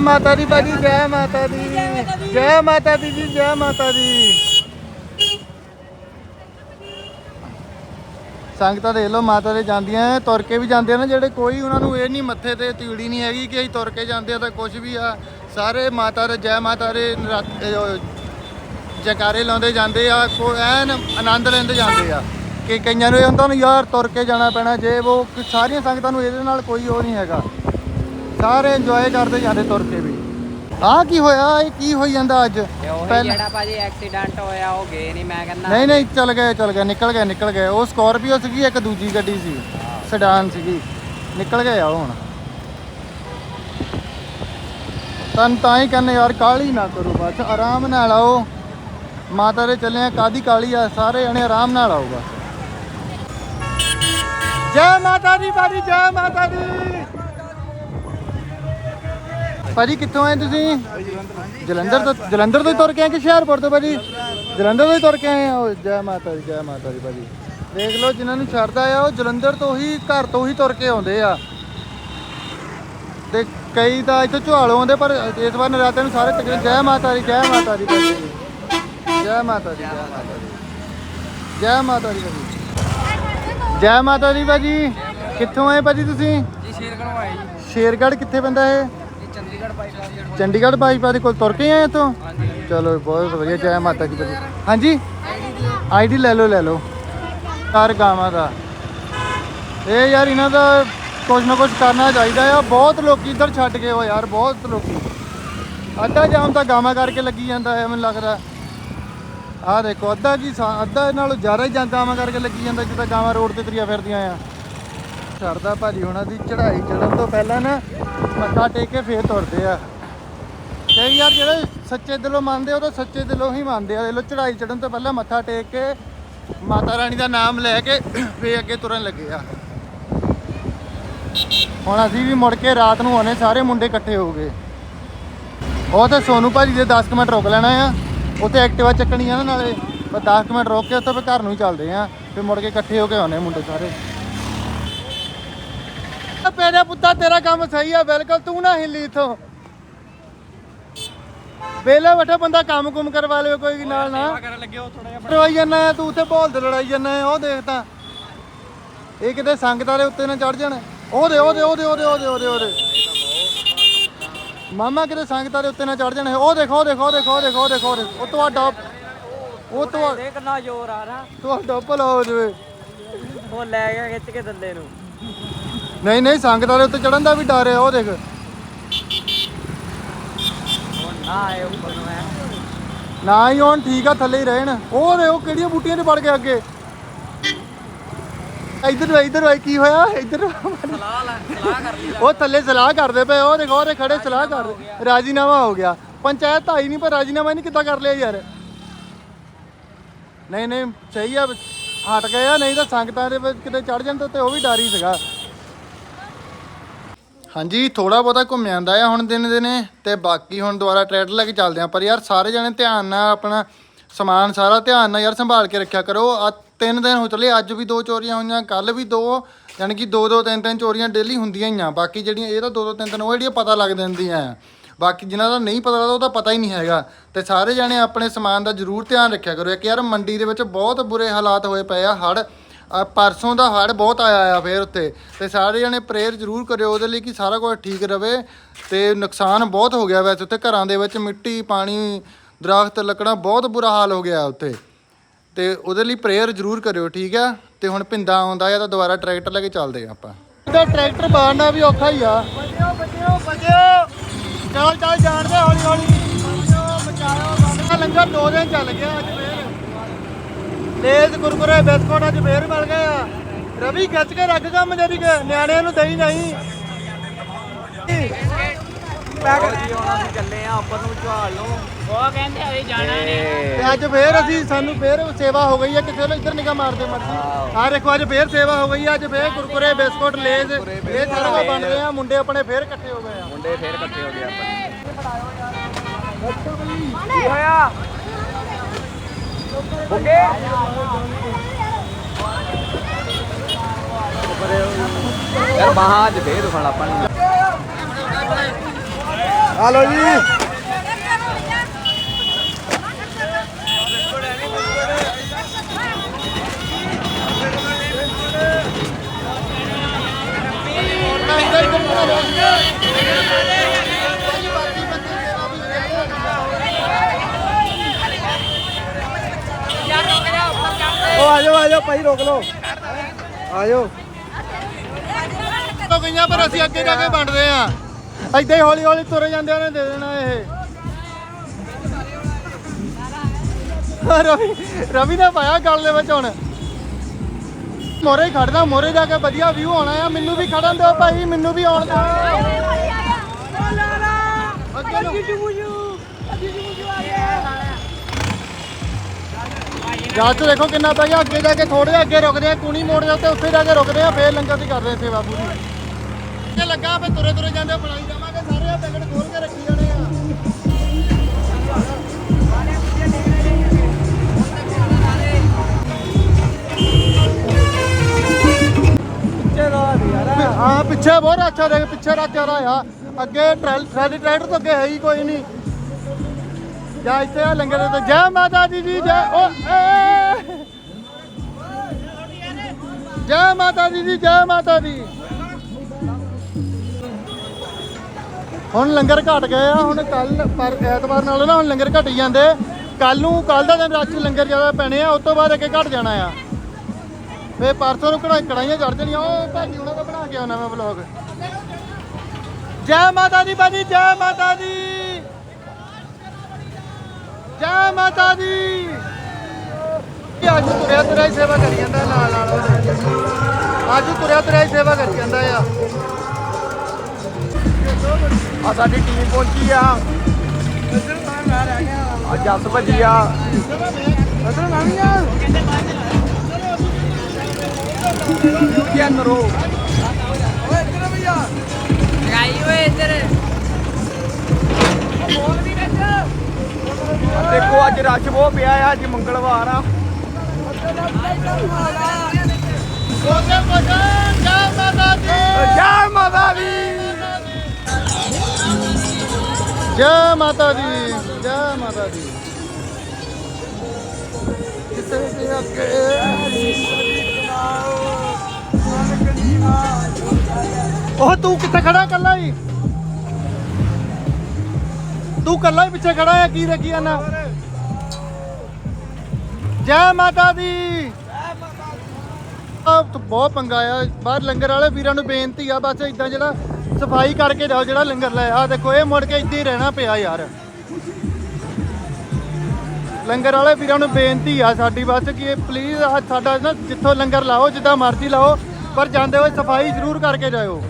ਮਾਤਾ ਦੀ ਬਾਜੀ ਜੈ ਮਾਤਾ ਦੀ। ਜੈ ਮਾਤਾ ਦੀ ਜੀ ਜੈ ਮਾਤਾ ਦੀ। ਸੰਗਤਾਂ ਦੇਖ ਲਓ, ਮਾਤਾ ਦੇ ਜਾਂਦੀਆਂ ਤੁਰ ਕੇ ਵੀ ਜਾਂਦੇ ਆ ਨਾ ਜਿਹੜੇ ਕੋਈ ਉਹਨਾਂ ਨੂੰ ਇਹ ਨਹੀਂ ਮੱਥੇ ਤੇ ਤੀੜੀ ਨਹੀਂ ਹੈਗੀ ਕਿ ਅਸੀਂ ਤੁਰ ਕੇ ਜਾਂਦੇ ਆ ਤਾਂ ਕੁਝ ਵੀ ਆ। ਸਾਰੇ ਮਾਤਾ ਦੇ, ਜੈ ਮਾਤਾ ਦੇ ਨਰਾਤ- ਇਹ ਲਾਉਂਦੇ ਜਾਂਦੇ ਆ, ਕੋ ਐਨ ਆਨੰਦ ਲੈਂਦੇ ਜਾਂਦੇ ਆ ਕਿ ਕਈਆਂ ਨੂੰ ਇਹ ਹੁੰਦਾ ਨਾ ਯਾਰ ਤੁਰ ਕੇ ਜਾਣਾ ਪੈਣਾ, ਜੇ ਉਹ ਸਾਰੀਆਂ ਸੰਗਤਾਂ ਨੂੰ ਇਹਦੇ ਨਾਲ ਕੋਈ ਉਹ ਨਹੀਂ ਹੈਗਾ। ਸਾਰੇ ਇੰਜੋਏ ਕਰਦੇ ਜਾਂਦੇ ਤੁਰ ਕੇ ਵੀ। ਆਹ ਕੀ ਹੋਇਆ? ਇਹ ਕੀ ਹੋਈ ਜਾਂਦਾ ਅੱਜ? ਉਹ ਪਹਿਲਾਂ- ਜਿਹੜਾ ਭਾਜੀ ਐਕਸੀਡੈਂਟ ਹੋਇਆ ਉਹ ਗਏ ਨਹੀਂ ਮੈਂ ਕਹਿੰਦਾ। ਨਹੀਂ ਨਹੀਂ ਚੱਲ ਗਏ ਚੱਲ ਗਏ ਨਿਕਲ ਗਏ ਨਿਕਲ ਗਏ। ਉਹ ਸਕਾਰਪੀਓ ਸੀਗੀ ਇੱਕ ਦੂਜੀ ਗੱਡੀ ਸੀ ਸਡਾਨ ਸੀਗੀ। ਨਿਕਲ ਗਏ ਆ ਉਹ ਹੁਣ। ਤਾਂ ਤਾਂ ਹੀ ਕਹਿੰਦੇ ਯਾਰ ਕਾਲੀ ਨਾ ਕਰੋ ਬਸ ਆਰਾਮ ਨਾਲ ਆਓ। ਮਾਤਾ ਦੇ ਚੱਲੇ ਆ ਕਾਦੀ ਕਾਲੀ ਆ ਸਾਰੇ ਜਣੇ ਆਰਾਮ ਨਾਲ ਆਓ ਬਸ। ਜੈ ਮਾਤਾ ਦੀ ਬਾਰੀ ਜੈ ਮਾਤਾ ਦੀ। ਭਾਜੀ ਕਿੱਥੋਂ ਆਏ ਤੁਸੀਂ? ਜਲੰਧਰ ਤੋਂ ਜਲੰਧਰ ਤੋਂ ਹੀ ਤੁਰ ਕੇ ਆਏ ਕਿ ਹੁਸ਼ਿਆਰਪੁਰ ਤੋਂ ਭਾਜੀ? ਜਲੰਧਰ ਤੋਂ ਹੀ ਤੁਰ ਕੇ ਆਏ ਉਹ ਜੈ ਮਾਤਾ ਦੀ ਜੈ ਮਾਤਾ ਦੀ ਭਾਜੀ। ਦੇਖ ਲਓ ਜਿਨ੍ਹਾਂ ਨੂੰ ਛੱਡਦਾ ਆ ਉਹ ਜਲੰਧਰ ਤੋਂ ਹੀ ਘਰ ਤੋਂ ਹੀ ਤੁਰ ਕੇ ਆਉਂਦੇ ਆ। ਤੇ ਕਈ ਤਾਂ ਇੱਥੇ ਝੁਆਲੋਂ ਆਉਂਦੇ ਪਰ ਇਸ ਵਾਰ ਨਰਾਤੇ ਨੂੰ ਸਾਰੇ ਤਕਰੀਬਨ ਜੈ ਮਾਤਾ ਦੀ ਜੈ ਮਾਤਾ ਦੀ ਭਾਜੀ। ਜੈ ਮਾਤਾ ਦੀ ਜੈ ਮਾਤਾ ਦੀ। ਜੈ ਮਾਤਾ ਦੀ ਭਾਜੀ। ਜੈ ਮਾਤਾ ਦੀ ਭਾਜੀ ਕਿੱਥੋਂ ਆਏ ਭਾਜੀ ਤੁਸੀਂ? ਜੀ ਸ਼ੇਰਗੜ੍ਹ ਆਏ ਜੀ। ਸ਼ੇਰਗੜ੍ਹ ਕਿੱਥੇ ਪੈਂਦਾ ਇਹ? ਚੰਡੀਗੜ੍ਹ ਬਾਈਪਾਸ ਦੇ ਕੋਲ ਤੁਰ ਕੇ ਆਏ ਤੋਂ ਚਲੋ ਬਹੁਤ ਵਧੀਆ ਜੈ ਮਾਤਾ ਦੀ ਹਾਂਜੀ? ਆਈਡੀ ਲੈ ਲਓ ਲੈ ਲਓ। ਚਾਰ ਗਾਵਾਂ ਦਾ। ਇਹ ਯਾਰ ਇਹਨਾਂ ਦਾ ਕੁਝ ਨਾ ਕੁਝ ਕਰਨਾ ਚਾਹੀਦਾ ਆ। ਬਹੁਤ ਲੋਕੀ ਇੱਧਰ ਛੱਡ ਗਏ ਹੋ ਯਾਰ ਬਹੁਤ ਲੋਕੀ। ਅੱਧਾ ਜਾਮ ਤਾਂ ਗਾਵਾਂ ਕਰਕੇ ਲੱਗੀ ਜਾਂਦਾ ਹੈ ਮੈਨੂੰ ਲੱਗਦਾ। ਆਹ ਦੇਖੋ ਅੱਧਾ ਕੀ ਅੱਧਾ ਨਾਲੋਂ ਜ਼ਿਆਦਾ ਹੀ ਜਾਂ ਗਾਵਾਂ ਕਰਕੇ ਲੱਗੀ ਜਾਂਦਾ ਜਿੱਦਾਂ ਗਾਵਾਂ ਰੋਡ ਤੇ ਤੁਰੀਆਂ ਫਿਰਦੀਆਂ ਆ। ਚੜਦਾ ਭਾਜੀ, ਉਹਨਾਂ ਦੀ ਚੜ੍ਹਾਈ ਚੜਨ ਤੋਂ ਪਹਿਲਾਂ ਨਾ ਮੱਥਾ ਟੇਕ ਕੇ ਫੇਰ ਤੁਰਦੇ ਆ। ਤੇ ਯਾਰ ਜਿਹੜੇ ਸੱਚੇ ਦਿਲੋਂ ਮੰਨਦੇ ਉਹ ਤਾਂ ਸੱਚੇ ਦਿਲੋਂ ਹੀ ਮੰਨਦੇ ਆ। ਇਹ ਲੋ ਚੜ੍ਹਾਈ ਚੜਨ ਤੋਂ ਪਹਿਲਾਂ ਮੱਥਾ ਟੇਕ ਕੇ ਮਾਤਾ ਰਾਣੀ ਦਾ ਨਾਮ ਲੈ ਕੇ ਫੇਰ ਅੱਗੇ ਤੁਰਨ ਲੱਗੇ ਆ। ਹੁਣ ਅਸੀਂ ਵੀ ਮੁੜ ਕੇ ਰਾਤ ਨੂੰ ਆਉਣੇ, ਸਾਰੇ ਮੁੰਡੇ ਇਕੱਠੇ ਹੋ ਗਏ। ਉਹ ਤੇ ਸੋਨੂ ਭਾਜੀ ਦੇ 10 ਮਿੰਟ ਰੁਕ ਲੈਣਾ ਆ। ਉੱਥੇ ਐਕਟਿਵਾ ਚੱਕਣੀ ਆ ਨਾ ਨਾਲੇ, ਬਸ 10 ਮਿੰਟ ਰੋਕ ਕੇ ਉੱਥੇ ਫਿਰ ਘਰ ਨੂੰ ਹੀ ਚੱਲਦੇ ਆ। ਫਿਰ ਮੁੜ ਕੇ ਇਕੱਠੇ ਹੋ ਕੇ ਆਉਣੇ ਮੁੰਡੇ ਸਾਰੇ। ਪੇਰੇ ਪੁੱਤਾ ਤੇਰਾ ਕੰਮ ਸਹੀ ਆ ਬਿਲਕੁਲ ਤੂੰ ਨਾ ਹਿੱਲੀ ਇਥੋਂ। ਵੇਲੇ ਬੈਠਾ ਬੰਦਾ ਕੰਮ ਕੁਮ ਕਰਵਾ ਲਿਓ ਕੋਈ ਵੀ ਨਾਲ ਨਾ। ਕਰਨ ਲੱਗੇ ਉਹ ਥੋੜਾ ਜਿਹਾ ਲੜਾਈ ਜਾਂਦਾ ਹੈ ਤੂੰ ਉੱਥੇ ਭੋਲ ਤੇ ਲੜਾਈ ਜਾਂਦਾ ਉਹ ਦੇਖ ਤਾਂ। ਇਹ ਕਿਤੇ ਸੰਗਤਾਂ ਦੇ ਉੱਤੇ ਨਾ ਚੜ ਜਾਣ। ਉਹਦੇ ਉਹਦੇ ਉਹਦੇ ਉਹਦੇ ਉਹਦੇ ਉਹਦੇ ਉਹਦੇ ਮਾਮਾ ਕਿਤੇ ਸੰਗਤਾਂ ਦੇ ਉੱਤੇ ਨਾ ਚੜ ਜਾਣ। ਉਹ ਦੇਖੋ ਉਹ ਦੇਖੋ ਉਹ ਦੇਖੋ ਉਹ ਦੇਖੋ ਉਹ ਦੇਖੋ ਉਹ। ਉਹ ਤੁਹਾਡਾ ਉਹ ਤੁਹਾ- ਦੇਖ ਕਿੰਨਾ ਜ਼ੋਰ ਆ ਰਹਾ ਤੁਹਾਡਾ ਭਲਾ ਹੋ ਜਾਵੇ। ਉਹ ਲੈ ਗਿਆ ਖਿੱਚ ਕੇ ਥੱਲੇ ਨੂੰ। ਨਹੀਂ ਨਹੀਂ ਸੰਗਤਾਂ ਦੇ ਉੱਤੇ ਚੜਨ ਦਾ ਵੀ ਡਰ ਹੈ ਉਹ ਦੇਖ। ਨਾ ਹੈ ਹੁਣ ਠੀਕ ਆ ਥੱਲੇ ਹੀ ਰਹਿਣ। ਉਹ ਦੇ ਉਹ ਕਿਹੜੀਆਂ ਬੂਟੀਆਂ 'ਚ ਵੜ ਗਏ ਅੱਗੇ? ਇੱਧਰ ਵੇ ਇੱਧਰ ਵੇ ਕੀ ਹੋਇਆ? ਇੱਧਰ ਸਲਾਹ ਸਲਾਹ ਕਰ ਲਈ ਉਹ ਥੱਲੇ ਸਲਾਹ ਕਰਦੇ ਪਏ ਉਹ ਦੇਖੋ ਉਹਦੇ ਖੜੇ ਸਲਾਹ ਕਰਦੇ ਰਾਜੀਨਾਮਾ ਹੋ ਗਿਆ। ਪੰਚਾਇਤ ਆਈ ਨਹੀਂ ਪਰ ਰਾਜੀਨਾਮਾ ਨਹੀਂ ਕਿੱਦਾਂ ਕਰ ਲਿਆ ਯਾਰ। ਨਹੀਂ ਨਹੀਂ ਸਹੀ ਆ ਹਟ ਗਏ ਆ ਨਹੀਂ ਤਾਂ ਸੰਗਤਾਂ ਦੇ ਵਿੱਚ ਕਿਤੇ ਚੜ ਜਾਣ ਤਾਂ ਤੇ ਉਹ ਵੀ ਡਰ ਹੀ ਸੀਗਾ। ਹਾਂਜੀ ਥੋੜਾ ਬਹੁਤਾ ਘੁੰਮ ਜਾਂਦਾ ਆ ਹੁਣ ਦਿਨ ਦਿਨੇ ਤੇ ਬਾਕੀ ਹੁਣ ਦੁਬਾਰਾ ਟਰੈਕਟਰ ਲੈ ਕੇ ਚੱਲਦੇ ਆ ਪਰ ਯਾਰ ਸਾਰੇ ਜਣੇ ਧਿਆਨ ਨਾਲ ਆਪਣਾ ਸਮਾਨ ਸਾਰਾ ਧਿਆਨ ਨਾਲ ਯਾਰ ਸੰਭਾਲ ਕੇ ਰੱਖਿਆ ਕਰੋ। ਆ ਤਿੰਨ ਦਿਨ ਹੋ ਚੱਲੇ ਅੱਜ ਵੀ ਦੋ ਚੋਰੀਆਂ ਹੋਈਆਂ ਕੱਲ ਵੀ ਦੋ, ਯਾਨੀ ਕਿ ਦੋ ਦੋ ਤਿੰਨ ਤਿੰਨ ਚੋਰੀਆਂ ਡੇਲੀ ਹੁੰਦੀਆਂ ਹੀ ਆ। ਬਾਕੀ ਜਿਹੜੀਆਂ, ਇਹ ਤਾਂ ਦੋ ਦੋ ਤਿੰਨ ਤਿੰਨ ਉਹ ਜਿਹੜੀਆਂ ਪਤਾ ਲੱਗ ਜਾਂਦੀਆਂ ਆ। ਬਾਕੀ ਜਿਨ੍ਹਾਂ ਦਾ ਨਹੀਂ ਪਤਾ ਲੱਗਦਾ ਉਹਦਾ ਪਤਾ ਹੀ ਨਹੀਂ ਹੈਗਾ। ਤੇ ਸਾਰੇ ਜਣੇ ਆਪਣੇ ਸਮਾਨ ਦਾ ਜ਼ਰੂਰ ਧਿਆਨ ਰੱਖਿਆ ਕਰੋ। ਇੱਕ ਯਾਰ ਮੰਡੀ ਦੇ ਵਿੱਚ ਬਹੁਤ ਬੁਰੇ ਹਾਲਾਤ ਹੋਏ ਪਏ ਆ। ਹੜ ਪਰਸੋਂ ਦਾ ਹੜ ਬਹੁਤ ਆਇਆ ਆ ਫੇਰ ਉੱਤੇ। ਤੇ ਸਾਰੇ ਜਣੇ ਪ੍ਰੇਅਰ ਜ਼ਰੂਰ ਕਰਿਓ ਉਹਦੇ ਲਈ ਕਿ ਸਾਰਾ ਕੁਝ ਠੀਕ ਰਵੇ। ਤੇ ਨੁਕਸਾਨ ਬਹੁਤ ਹੋ ਗਿਆ ਵੈਸੇ ਉੱਤੇ ਘਰਾਂ ਦੇ ਵਿੱਚ ਮਿੱਟੀ ਪਾਣੀ ਦਰਖਤ ਲੱਕੜਾਂ ਬਹੁਤ ਬੁਰਾ ਹਾਲ ਹੋ ਗਿਆ ਉੱਤੇ। ਤੇ ਉਹਦੇ ਲਈ ਪ੍ਰੇਅਰ ਜ਼ਰੂਰ ਕਰਿਓ ਠੀਕ ਆ? ਤੇ ਹੁਣ ਪਿੰਦਾ ਆਉਂਦਾ ਆ ਤਾਂ ਦੁਬਾਰਾ ਟਰੈਕਟਰ ਲੈ ਕੇ ਚੱਲਦੇ ਆ ਆਪਾਂ। ਤੇ ਟਰੈਕਟਰ ਬਾੜਨਾ ਵੀ ਔਖਾ ਹੀ ਆ। ਬਚਿਓ ਬਚਿਓ ਬਚਿਓ ਚੱਲ ਚੱਲ ਜਾਣਦੇ ਹੌਲੀ ਹੌਲੀ ਬਚਿਓ ਬਚਾਓ ਲੰਗਰ ਦੋ ਦਿਨ ਚੱਲ ਗਿਆ ਅੱਜ ਲੇਜ਼ ਕੁਰਕੁਰੇ ਬਿਸਕੁਟ ਅੱਜ ਫੇਰ ਮਿਲ ਗਏ ਆ। ਰਵੀ ਖਿੱਚ ਕੇ ਰੱਖ ਕੰਮ ਜਿਹੜੀ ਕਿ ਨਿਆਣਿਆਂ ਨੂੰ ਦੇਈ ਨਹੀਂ। ਜੀ ਹੁਣ ਅਸੀਂ ਚੱਲੇ ਆ ਉੱਪਰ ਨੂੰ ਝਾਲ ਨੂੰ ਉਹ ਕਹਿੰਦੇ ਅਸੀਂ ਜਾਣਾ ਨਹੀਂ। ਤੇ ਅੱਜ ਫੇਰ ਅਸੀਂ ਸਾਨੂੰ ਫੇਰ ਸੇਵਾ ਹੋ ਗਈ ਹੈ ਕਿਸੇ ਨੂੰ ਇੱਧਰ ਨਿਗਾਹ ਮਾਰਦੇ ਮਰਜ਼ੀ। ਆਹ। ਦੇਖੋ ਅੱਜ ਫੇਰ ਸੇਵਾ ਹੋ ਗਈ ਹੈ ਅੱਜ ਫੇਰ ਕੁਰਕੁਰੇ ਬਿਸਕੁਟ ਲੇਜ਼ ਇਹ ਸਾਰਾ ਕੁਝ ਬਣ ਰਹੇ ਆ ਮੁੰਡੇ ਆਪਣੇ ਫੇਰ ਇਕੱਠੇ ਹੋ ਗਏ ਆ। ਮੁੰਡੇ ਫੇਰ ਇਕੱਠੇ ਹੋ ਗਏ ਆਪਾਂ ਕੀ ਹੋਇਆ? ਬੁੱਗੇ ਯਾਰ ਬਾਹਾਂ ਅੱਜ ਫੇਰ ਦੁਖਣ ਲੱਪਣ ਹਲੋ ਜੀ। ਉਹ ਆ ਜਾਓ ਆ ਜਾਓ ਭਾਈ ਰੋਕ ਲਓ। ਆ ਜਾਓ ਤੋਂ ਗਈਆਂ ਪਰ ਅਸੀਂ ਅੱਗੇ ਜਾ ਕੇ ਵੰਡਦੇ ਆ। ਏਦਾਂ ਹੀ ਹੌਲੀ ਹੌਲੀ ਤੁਰੇ ਜਾਂਦੇ ਉਹਨੇ ਦੇ ਦੇਣਾ ਇਹ। ਰਵੀ ਰਵੀ ਨੇ ਪਾਇਆ ਗੱਲ ਦੇ ਵਿੱਚ ਹੁਣ। ਮੋਰੇ ਖੜਦਾ ਮੋਰੇ ਜਾ ਕੇ ਵਧੀਆ ਵਿਊ ਆਉਣਾ ਆ। ਮੈਨੂੰ ਵੀ ਖੜਨ ਦਿਓ ਭਾਈ ਮੈਨੂੰ ਵੀ ਆਉਣ ਦਿਓ। ਅੱਗੇ ਨੂੰ। ਯਾਦ ਦੇਖੋ ਕਿੰਨਾ ਪੈ ਗਿਆ। ਅੱਗੇ ਜਾ ਕੇ ਥੋੜੇ ਅੱਗੇ ਰੁਕਦੇ ਆ, ਕੁਣੀ ਮੋੜ ਦੇ ਉੱਤੇ ਉੱਥੇ ਜਾ ਕੇ ਰੁਕਦੇ ਆ, ਫੇਰ ਲੰਗਰ ਦੀ ਕਰਦੇ ਆ ਸੇਵਾ ਪੂਰੀ ਕੇ ਲੱਗਾ ਫੇ ਤੁਰੇ ਤੁਰੇ ਜਾਂਦੇ, ਬਣਾਈ ਜਾਵਾਂਗੇ ਸਾਰੇ ਆ, ਪੈਕਟ ਖੋਲ ਕੇ ਰੱਖੀ ਜਾਣੇ ਆ। ਪਿੱਛੇ ਹਾਂ, ਪਿੱਛੇ ਬਹੁਤ ਅੱਛਾ ਦੇਖ, ਪਿੱਛੇ ਰੱਖ ਜਾ ਆ। ਅੱਗੇ ਟਰੈਲ ਟਰੈਲੀ ਟਰੈਕਟਰ ਤੋਂ ਅੱਗੇ ਹੈ ਹੀ ਕੋਈ ਨਹੀਂ। ਜਾ ਇੱਥੇ ਆ ਲੰਗਰ ਦੇ ਤੇ ਜੈ ਮਾਤਾ ਦੀ ਜੀ, ਜੈ ਓ, ਏ। ਜੈ ਮਾਤਾ ਦੀ ਜੀ, ਜੈ ਮਾਤਾ ਦੀ। ਹੁਣ ਲੰਗਰ ਘਟ ਗਏ ਆ, ਹੁਣ ਕੱਲ ਪਰ ਐਤਵਾਰ ਨਾਲ ਨਾ ਹੁਣ ਲੰਗਰ ਘਟੀ ਜਾਂਦੇ। ਕੱਲ ਨੂੰ, ਕੱਲ ਦਾ ਦਿਨ ਰਾਤ ਚ ਲੰਗਰ ਜ਼ਿਆਦਾ ਪੈਣੇ ਆ, ਉਸ ਤੋਂ ਬਾਅਦ ਅੱਗੇ ਘਟ ਜਾਣਾ ਆ। ਫੇ ਪਰਸੋਂ ਨੂੰ ਕੜਾਈ ਕੜਾਈਆਂ ਚੜ ਜਾਣੀਆਂ। ਉਹ ਭਾਜੀ ਉਹਨਾਂ ਦਾ ਬਣਾ ਕੇ ਆਉਣਾ ਮੈਂ ਵਲੌਗ ਜੈ ਮਾਤਾ ਦੀ ਭਾਜੀ, ਜੈ ਮਾਤਾ ਦੀ। ਜੈ ਮਾਤਾ ਦੀ। ਅੱਜ ਤੁਰਿਆ ਤੁਰਿਆ ਹੀ ਸੇਵਾ ਕਰੀ ਜਾਂਦਾ ਨਾਲ ਨਾਲ ਉਹਦੇ। ਅੱਜ ਤੁਰਿਆ ਤੁਰਿਆ ਹੀ ਸੇਵਾ ਕਰੀ ਜਾਂਦਾ ਆ ਆ ਸਾਡੀ ਟੀਮ ਪਹੁੰਚੀ ਆ। ਆ ਜੱਸ ਭੱਜੀ ਆ। ਇੱਧਰ ਮੈਂ ਕੀ ਕਰੋ ਓਏ ਇੱਧਰ। ਵੀ ਆ ਆ ਦੇਖੋ ਅੱਜ ਰਸ਼ ਬਹੁਤ ਪਿਆ ਆ, ਅੱਜ ਮੰਗਲਵਾਰ ਆ। ਬੋਲੇ ਬੋਲੇ ਜੈ ਮਾਤਾ ਦੀ। ਜੈ ਮਾਤਾ ਦੀ, ਜੈ ਮਾਤਾ ਦੀ। ਜੈ ਮਾਤਾ ਦੀ ਕਿਸੇ ਦੇ ਅੱਗੇ ਉਹ ਤੂੰ ਕਿੱਥੇ ਖੜਾ ਕੱਲਾ ਹੀ ਤੂੰ ਕੱਲਾ ਹੀ ਪਿੱਛੇ ਖੜਾ ਹੈ ਕੀ ਰੱਖੀ ਜਾਣਾ ਜੈ ਮਾਤਾ ਦੀ। ਆ ਬਹੁਤ ਪੰਗਾ ਆ। ਬਾਹਰ ਲੰਗਰ ਵਾਲੇ ਵੀਰਾਂ ਨੂੰ ਬੇਨਤੀ ਆ, ਬਸ ਇਦਾਂ ਜਿਹੜਾ ਸਫ਼ਾਈ ਕਰਕੇ ਜਾਓ, ਜਿਹੜਾ ਲੰਗਰ ਲਾਇਆ ਆ। ਦੇਖੋ, ਇਹ ਮੁੜ ਕੇ ਇੱਦਾਂ ਹੀ ਰਹਿਣਾ ਪਿਆ ਯਾਰ। ਲੰਗਰ ਵਾਲੇ ਵੀਰਾਂ ਨੂੰ ਬੇਨਤੀ ਆ ਸਾਡੀ, ਬਸ ਕਿ ਇਹ ਪਲੀਜ਼ ਸਾਡਾ ਨਾ ਜਿੱਥੋਂ ਲੰਗਰ ਲਾਓ, ਜਿੱਦਾਂ ਮਰਜ਼ੀ ਲਾਓ, ਪਰ ਜਾਂਦੇ ਹੋਏ ਸਫ਼ਾਈ ਜ਼ਰੂਰ ਕਰਕੇ ਜਾਇਓ।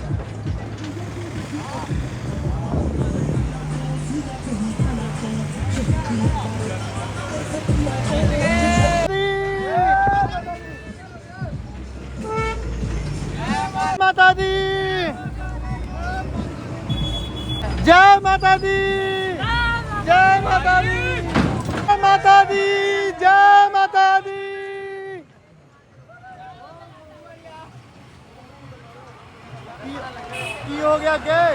ਮਾਤਾ ਦੀ। ਜੈ ਮਾਤਾ ਦੀ। ਜੈ ਮਾਤਾ ਦੀ। ਜੈ ਮਾਤਾ ਦੀ। ਕੀ- ਹੋ ਗਿਆ ਅੱਗੇ?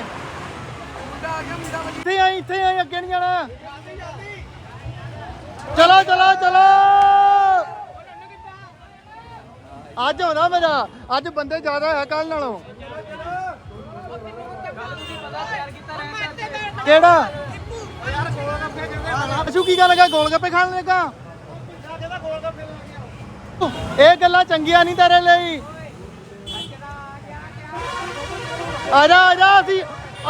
ਇੱਥੇ ਆਈ ਇੱਥੇ ਆਈ, ਅੱਗੇ ਨਹੀਂ ਜਾਣਾ। ਚਲੋ ਚਲੋ ਚਲੋ। ਅੱਜ ਹੋਣਾ ਮੇਰਾ। ਅੱਜ ਬੰਦੇ ਜ਼ਿਆਦਾ ਹੈ ਕੱਲ ਨਾਲੋਂ। ਕਿਹੜਾ? ਅਸ਼ੂ ਕੀ ਗੱਲ ਲਗਾ ਗੋਲ ਗੱਪੇ ਖਾਣ ਲੱਗਾ? ਇਹ ਗੱਲਾਂ ਚੰਗੀਆਂ ਨਹੀਂ ਤੇਰੇ ਲਈ। ਆ ਜਾ ਆ ਜਾ, ਅਸੀਂ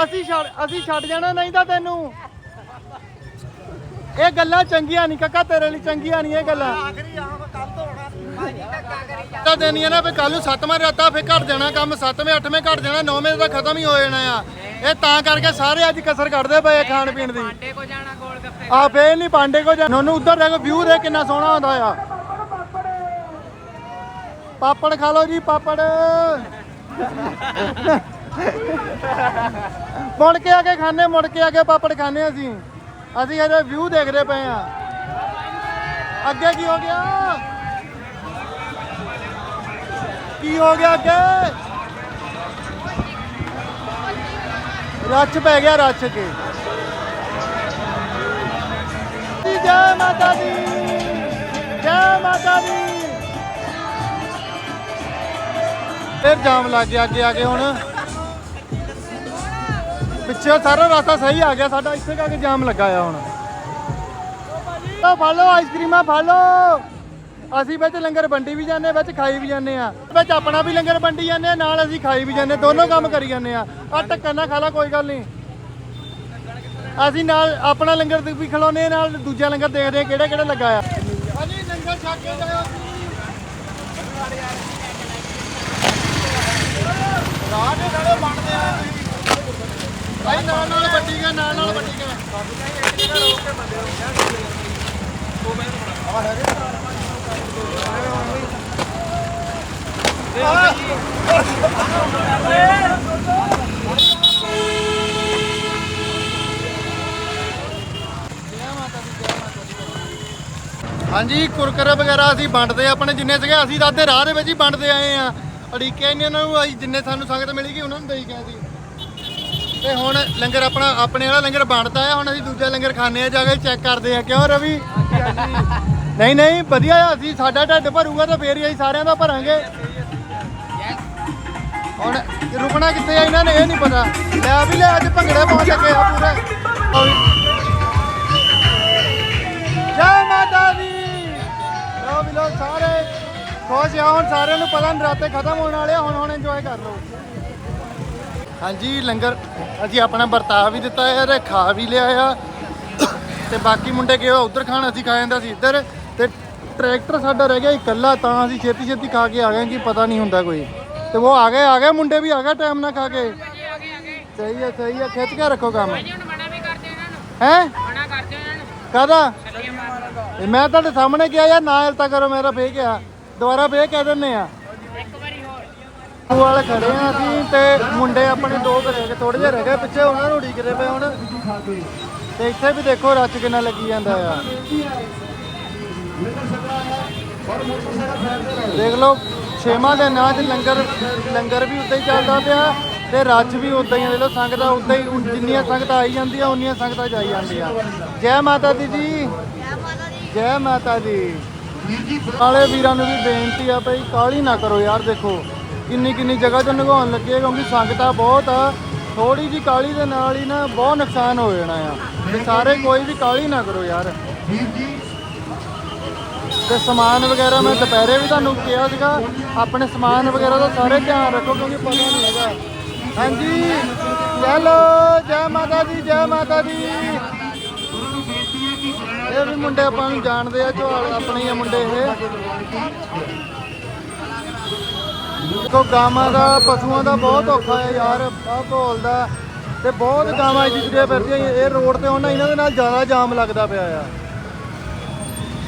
ਅਸੀਂ ਛੱਡ ਅਸੀਂ ਛੱਡ ਜਾਣਾ ਨਹੀਂ ਤਾਂ ਤੈਨੂੰ। ਇਹ ਗੱਲਾਂ ਚੰਗੀਆਂ ਨਹੀਂ, ਕਾਕਾ, ਤੇਰੇ ਲਈ ਚੰਗੀਆਂ ਨਹੀਂ ਇਹ ਗੱਲਾਂ। ਤਾਂ ਦੇਣੀਆਂ ਨਾ ਫੇ ਕੱਲ ਨੂੰ 7ਵਾਂ ਰਾਤਾ ਫੇ ਘਟ ਜਾਣਾ ਕੰਮ 7ਵੇਂ 8ਵੇਂ ਘਟ ਜਾਣਾ 9ਵੇਂ ਤਾਂ ਖਤਮ ਹੀ ਹੋ ਜਾਣਾ ਆ। ਇਹ ਤਾਂ ਕਰਕੇ ਸਾਰੇ ਅੱਜ ਕਸਰ ਕੱਢਦੇ ਪਏ ਆ ਖਾਣ ਪੀਣ ਦੀ। ਪਾਂਡੇ ਕੋ ਜਾਣਾ ਗੋਲ ਗੱਪੇ ਆ ਫੇਰ ਨਹੀਂ ਪਾਂਡੇ ਕੋ ਜਾਣਾ। ਉਹਨੂੰ ਉਧਰ ਦੇਖੋ ਵਿਊ ਦੇ ਕਿੰਨਾ ਸੋਹਣਾ ਹੁੰਦਾ ਆ। ਪਾਪੜ ਖਾ ਲਓ ਜੀ ਪਾਪੜ। ਮੁੜ ਕੇ ਆ ਕੇ ਖਾਣੇ ਮੁੜ ਕੇ ਆ ਕੇ ਪਾਪੜ ਖਾਣੇ ਅਸੀਂ। ਅਸੀਂ ਇਹਦੇ ਵਿਊ ਦੇਖਦੇ ਪਏ ਆ। ਅੱਗੇ ਕੀ ਹੋ ਗਿਆ? ਕੀ ਹੋ ਗਿਆ ਅੱਗੇ? ਰੱਛ ਪੈ ਗਿਆ ਰੱਛ ਕੇ। ਜੈ ਮਾਤਾ ਦੀ, ਜੈ ਮਾਤਾ ਦੀ। ਫਿਰ ਜਾਮ ਲੱਗ ਗਿਆ ਅੱਗੇ ਆ ਕੇ ਹੁਣ। ਪਿੱਛੇ ਸਾਰਾ ਰਸਤਾ ਸਹੀ ਆ ਗਿਆ, ਸਾਡਾ ਇੱਥੇ ਕਾ ਕੇ ਜਾਮ ਲੱਗਾ ਆ ਹੁਣ। ਲਓ ਫੜ ਲੋ ਆਈਸਕ੍ਰੀਮਾਂ, ਫੜ ਲਓ। ਅਸੀਂ ਵਿੱਚ ਲੰਗਰ ਵੰਡੀ ਵੀ ਜਾਂਦੇ, ਵਿੱਚ ਖਾਈ ਵੀ ਜਾਂਦੇ ਆ। ਵਿੱਚ ਆਪਣਾ ਵੀ ਲੰਗਰ ਵੰਡੀ ਜਾਂਦੇ ਆ, ਨਾਲ ਅਸੀਂ ਖਾਈ ਵੀ ਜਾਂਦੇ ਦੋਨੋਂ ਕੰਮ ਕਰੀ ਜਾਂਦੇ ਆ। ਆ ਟੱਕਰ ਨਾ ਖਾ ਲਾ, ਕੋਈ ਗੱਲ ਨਹੀਂ। ਅਸੀਂ ਨਾਲ ਆਪਣਾ ਲੰਗਰ ਵੀ ਖਿਲਾਉਂਦੇ ਆ, ਨਾਲ ਦੂਜਾ ਲੰਗਰ ਦੇਖਦੇ ਆ ਕਿਹੜਾ ਕਿਹੜਾ ਲੱਗਾ ਆ। ਹਾਂਜੀ, ਲੰਗਰ ਛਕ ਕੇ ਜਾਓ ਰਾਹ ਦੇ ਨਾਲੇ ਬਣਦੇ ਆ। ਭਾਈ, ਨਾਲ ਨਾਲ ਵੱਡੀ ਗਾ ਨਾਲ ਨਾਲ ਵੱਡੀ ਗਾ ਹਾਂਜੀ, ਕੁਰਕਰੇ ਵਗੈਰਾ ਅਸੀਂ ਵੰਡਦੇ ਆ ਆਪਣੇ ਜਿੰਨੇ ਸੀਗੇ, ਅਸੀਂ ਤਾਂ ਅੱਧੇ ਰਾਹ ਦੇ ਵਿੱਚ ਹੀ ਵੰਡਦੇ ਆਏ ਆ ਅੜੀਕੇ ਨਹੀਂ ਉਹਨਾਂ ਨੂੰ, ਅਸੀਂ ਜਿੰਨੇ ਸਾਨੂੰ ਸੰਗਤ ਮਿਲੀਗੀ ਉਹਨਾਂ ਨੂੰ ਦੇਈ ਗਏ ਸੀ। ਤੇ ਹੁਣ ਲੰਗਰ ਆਪਣਾ, ਆਪਣੇ ਵਾਲਾ ਲੰਗਰ ਬਣਦਾ ਆ ਹੁਣ ਅਸੀਂ ਦੂਜਾ ਲੰਗਰ ਖਾਣੇ ਆ ਜਾ ਕੇ ਚੈੱਕ ਕਰਦੇ ਆ ਕਿਉਂ ਰਵੀ? ਨਹੀਂ ਨਹੀਂ, ਵਧੀਆ ਆ, ਅਸੀਂ ਸਾਡਾ ਢਿੱਡ ਭਰੂਗਾ ਤਾਂ ਫੇਰ ਹੀ ਅਸੀਂ ਸਾਰਿਆਂ ਦਾ ਭਰਾਂਗੇ। ਹੁਣ ਰੁਕਣਾ ਕਿੱਥੇ ਆ, ਇਹਨਾਂ ਨੇ ਇਹ ਨਹੀਂ ਪਤਾ। ਲੈ ਵੀ, ਲੈ, ਅੱਜ ਭੰਗੜਾ ਪਾਉਣ ਲੱਗੇ ਆ ਪੂਰੇ। ਆ ਹੁਣ ਸਾਰਿਆਂ ਨੂੰ ਪਤਾ ਨਰਾਤੇ ਖਤਮ ਹੋਣ ਵਾਲੇ ਆ, ਹੁਣ ਹੁਣ ਇੰਜੋਏ ਕਰ ਲਓ। ਹਾਂਜੀ ਲੰਗਰ ਅਸੀਂ ਆਪਣਾ ਵਰਤਾਅ ਵੀ ਦਿੱਤਾ ਤੇ ਖਾ ਵੀ ਲਿਆ ਆ। ਤੇ ਬਾਕੀ ਮੁੰਡੇ ਗਏ ਉਧਰ ਖਾਣ ਅਸੀਂ ਖਾ ਜਾਂਦਾ ਸੀ ਇੱਧਰ। ਤੇ ਟਰੈਕਟਰ ਸਾਡਾ ਰਹਿ ਗਿਆ ਇਕੱਲਾ ਤਾਂ ਅਸੀਂ ਛੇਤੀ ਛੇਤੀ ਖਾ ਕੇ ਆ ਗਏ ਕਿ ਪਤਾ ਨਹੀਂ ਹੁੰਦਾ ਕੋਈ। ਤੇ ਉਹ ਆ ਗਏ ਆ ਗਏ ਮੁੰਡੇ ਵੀ ਆ ਗਏ ਟਾਈਮ ਨਾਲ ਖਾ ਕੇ। ਸਹੀ ਹੈ ਸਹੀ ਹੈ ਖਿੱਚ ਕੇ ਰੱਖੋ ਕੰਮ। ਹੈ? ਮਨਾ ਕਰਦੇ ਇਹਨਾਂ ਨੂੰ। ਕਾਦਾ ਛੱਲੀਆਂ ਮਾਰਨ। ਇਹ ਮੈਂ ਤੁਹਾਡੇ ਸਾਹਮਣੇ ਕਿਹਾ ਯਾਰ ਨਾ ਹਲਤਾ ਕਰੋ ਮੇਰਾ ਫੇਕ ਆ ਦੁਬਾਰਾ ਫੇਕ ਕਹਿ ਦਿੰਨੇ ਆ। ਇੱਕ ਵਾਰੀ ਹੋਰ ਵਾਲੇ ਖੜੇ ਆ ਅਸੀਂ ਤੇ ਮੁੰਡੇ ਆਪਣੇ ਦੋ ਘਰੇ ਕੇ ਥੋੜੇ ਜਿਹੇ ਰਹਿ ਗਏ ਪਿੱਛੇ ਉਹਨਾਂ ਨੂੰ ਉਡੀਕਦੇ ਪਏ ਹੁਣ। ਤੇ ਇੱਥੇ ਵੀ ਦੇਖੋ ਰੱਚ ਕਿੰਨਾ ਲੱਗੀ ਜਾਂਦਾ ਆ। ਦੇਖ ਲਓ ਛੇਵਾਂ ਦੇ ਨਾਂ 'ਚ ਲੰਗਰ ਲੰਗਰ ਵੀ ਉੱਦਾਂ ਹੀ ਚੱਲਦਾ ਪਿਆ ਤੇ ਰੱਛ ਵੀ ਉੱਦਾਂ ਹੀ ਆ। ਦੇਖ ਲਓ ਸੰਗਤਾਂ ਉੱਦਾਂ ਹੀ ਉਨ- ਜਿੰਨੀਆਂ ਸੰਗਤਾਂ ਆਈ ਜਾਂਦੀਆਂ ਉਨੀਆਂ ਸੰਗਤਾਂ ਜਾਈ ਜਾਂਦੀਆਂ। ਜੈ ਮਾਤਾ ਦੀ ਜੀ। ਜੈ ਮਾਤਾ ਦੀ। ਵਾਲੇ ਵੀਰਾਂ ਨੂੰ ਵੀ ਬੇਨਤੀ ਆ ਭਾਈ ਕਾਲੀ ਨਾ ਕਰੋ ਯਾਰ ਦੇਖੋ। ਕਿੰਨੀ ਕਿੰਨੀ ਜਗ੍ਹਾ ਤੋਂ ਨਗਾਉਣ ਲੱਗੇ ਕਿਉਂਕਿ ਸੰਗਤਾਂ ਬਹੁਤ ਆ। ਥੋੜੀ ਜੀ ਕਾਲੀ ਦੇ ਨਾਲ ਹੀ ਨਾ ਬਹੁਤ ਨੁਕਸਾਨ ਹੋ ਜਾਣਾ ਆ। ਤੇ ਸਾਰੇ ਕੋਈ ਵੀ ਕਾਲੀ ਨਾ ਕਰੋ ਯਾਰ। ਤੇ ਸਮਾਨ ਵਗੈਰਾ ਮੈਂ ਦੁਪਹਿਰੇ ਵੀ ਤੁਹਾਨੂੰ ਕਿਹਾ ਸੀਗਾ, ਆਪਣੇ ਸਮਾਨ ਵਗੈਰਾ ਦਾ ਸਾਰੇ ਧਿਆਨ ਰੱਖੋ ਕਿਉਂਕਿ ਪਤਾ ਨਹੀਂ ਹੈਗਾ। ਹਾਂਜੀ ਚਲੋ ਜੈ ਮਾਤਾ ਦੀ, ਜੈ ਮਾਤਾ ਦੀ। ਇਹ ਵੀ ਮੁੰਡੇ ਆਪਾਂ ਨੂੰ ਜਾਣਦੇ ਆ, ਝੋਲ ਆਪਣੇ ਹੀ ਆ ਮੁੰਡੇ ਇਹ। ਦੇਖੋ, ਗਾਵਾਂ ਦਾ, ਪਸ਼ੂਆਂ ਦਾ ਬਹੁਤ ਔਖਾ ਹੈ ਯਾਰ, ਆਹ ਢੋਲ ਦਾ। ਤੇ ਬਹੁਤ ਗਾਵਾਂ ਜਿੱਤਦੇ ਫਿਰਦੀਆਂ ਇਹ ਰੋਡ ਤੇ ਉਹਨਾਂ ਇਹਨਾਂ ਦੇ ਨਾਲ ਜ਼ਿਆਦਾ ਜਾਮ ਲੱਗਦਾ ਪਿਆ ਆ।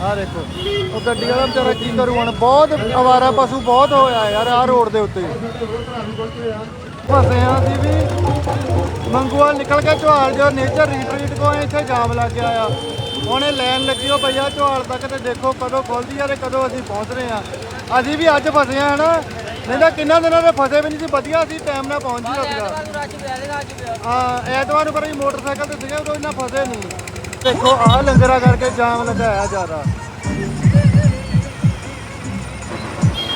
ਆਹ ਦੇਖੋ, ਉਹ ਗੱਡੀ ਵਾਲਾ ਵਿਚਾਰਾ ਕੀ ਕਰੂ ਹੁਣ? ਬਹੁਤ ਅਵਾਰਾ ਪਸ਼ੂ ਬਹੁਤ ਹੋਇਆ ਯਾਰ ਆਹ ਰੋਡ ਦੇ ਉੱਤੇ। ਫਸੇ ਆ ਅਸੀਂ ਵੀ। ਮੰਗੂਆ ਨਿਕਲ ਕੇ ਝਵਾਲ ਜੋ ਨੇਚਰ ਰੀਟਰੀਟ ਕੋ ਇੱਥੇ ਜਾਮ ਲੱਗ ਗਿਆ ਆ। ਹੁਣ ਇਹ ਲਾਈਨ ਲੱਗੀ ਹੋ ਪਈ ਆ ਝਵਾਲ ਤੱਕ ਤੇ ਦੇਖੋ ਕਦੋਂ ਖੁੱਲਦੀ ਆ ਤੇ ਕਦੋਂ ਅਸੀਂ ਪਹੁੰਚ ਰਹੇ ਆ। ਅਸੀਂ ਵੀ ਅੱਜ ਫਸੇ ਆ ਹਨਾ। ਨਹੀਂ ਤਾਂ ਕਿੰਨਾ ਦਿਨਾਂ ਦੇ ਫਸੇ ਵੀ ਨਹੀਂ ਸੀ ਵਧੀਆ ਸੀ ਟਾਈਮ ਨਾਲ ਪਹੁੰਚ ਹੀ ਸਕਦਾ ਹਾਂ ਐਤਵਾਰ ਨੂੰ ਪਰ ਅਸੀਂ ਮੋਟਰਸਾਈਕਲ ਤੇ ਸੀਗੇ ਉਦੋਂ ਇੰਨਾ ਫਸੇ ਨਹੀਂ। ਦੇਖੋ ਆਹ ਲੰਗਰਾਂ ਕਰਕੇ ਜਾਮ ਲਗਾਇਆ ਜ਼ਿਆਦਾ।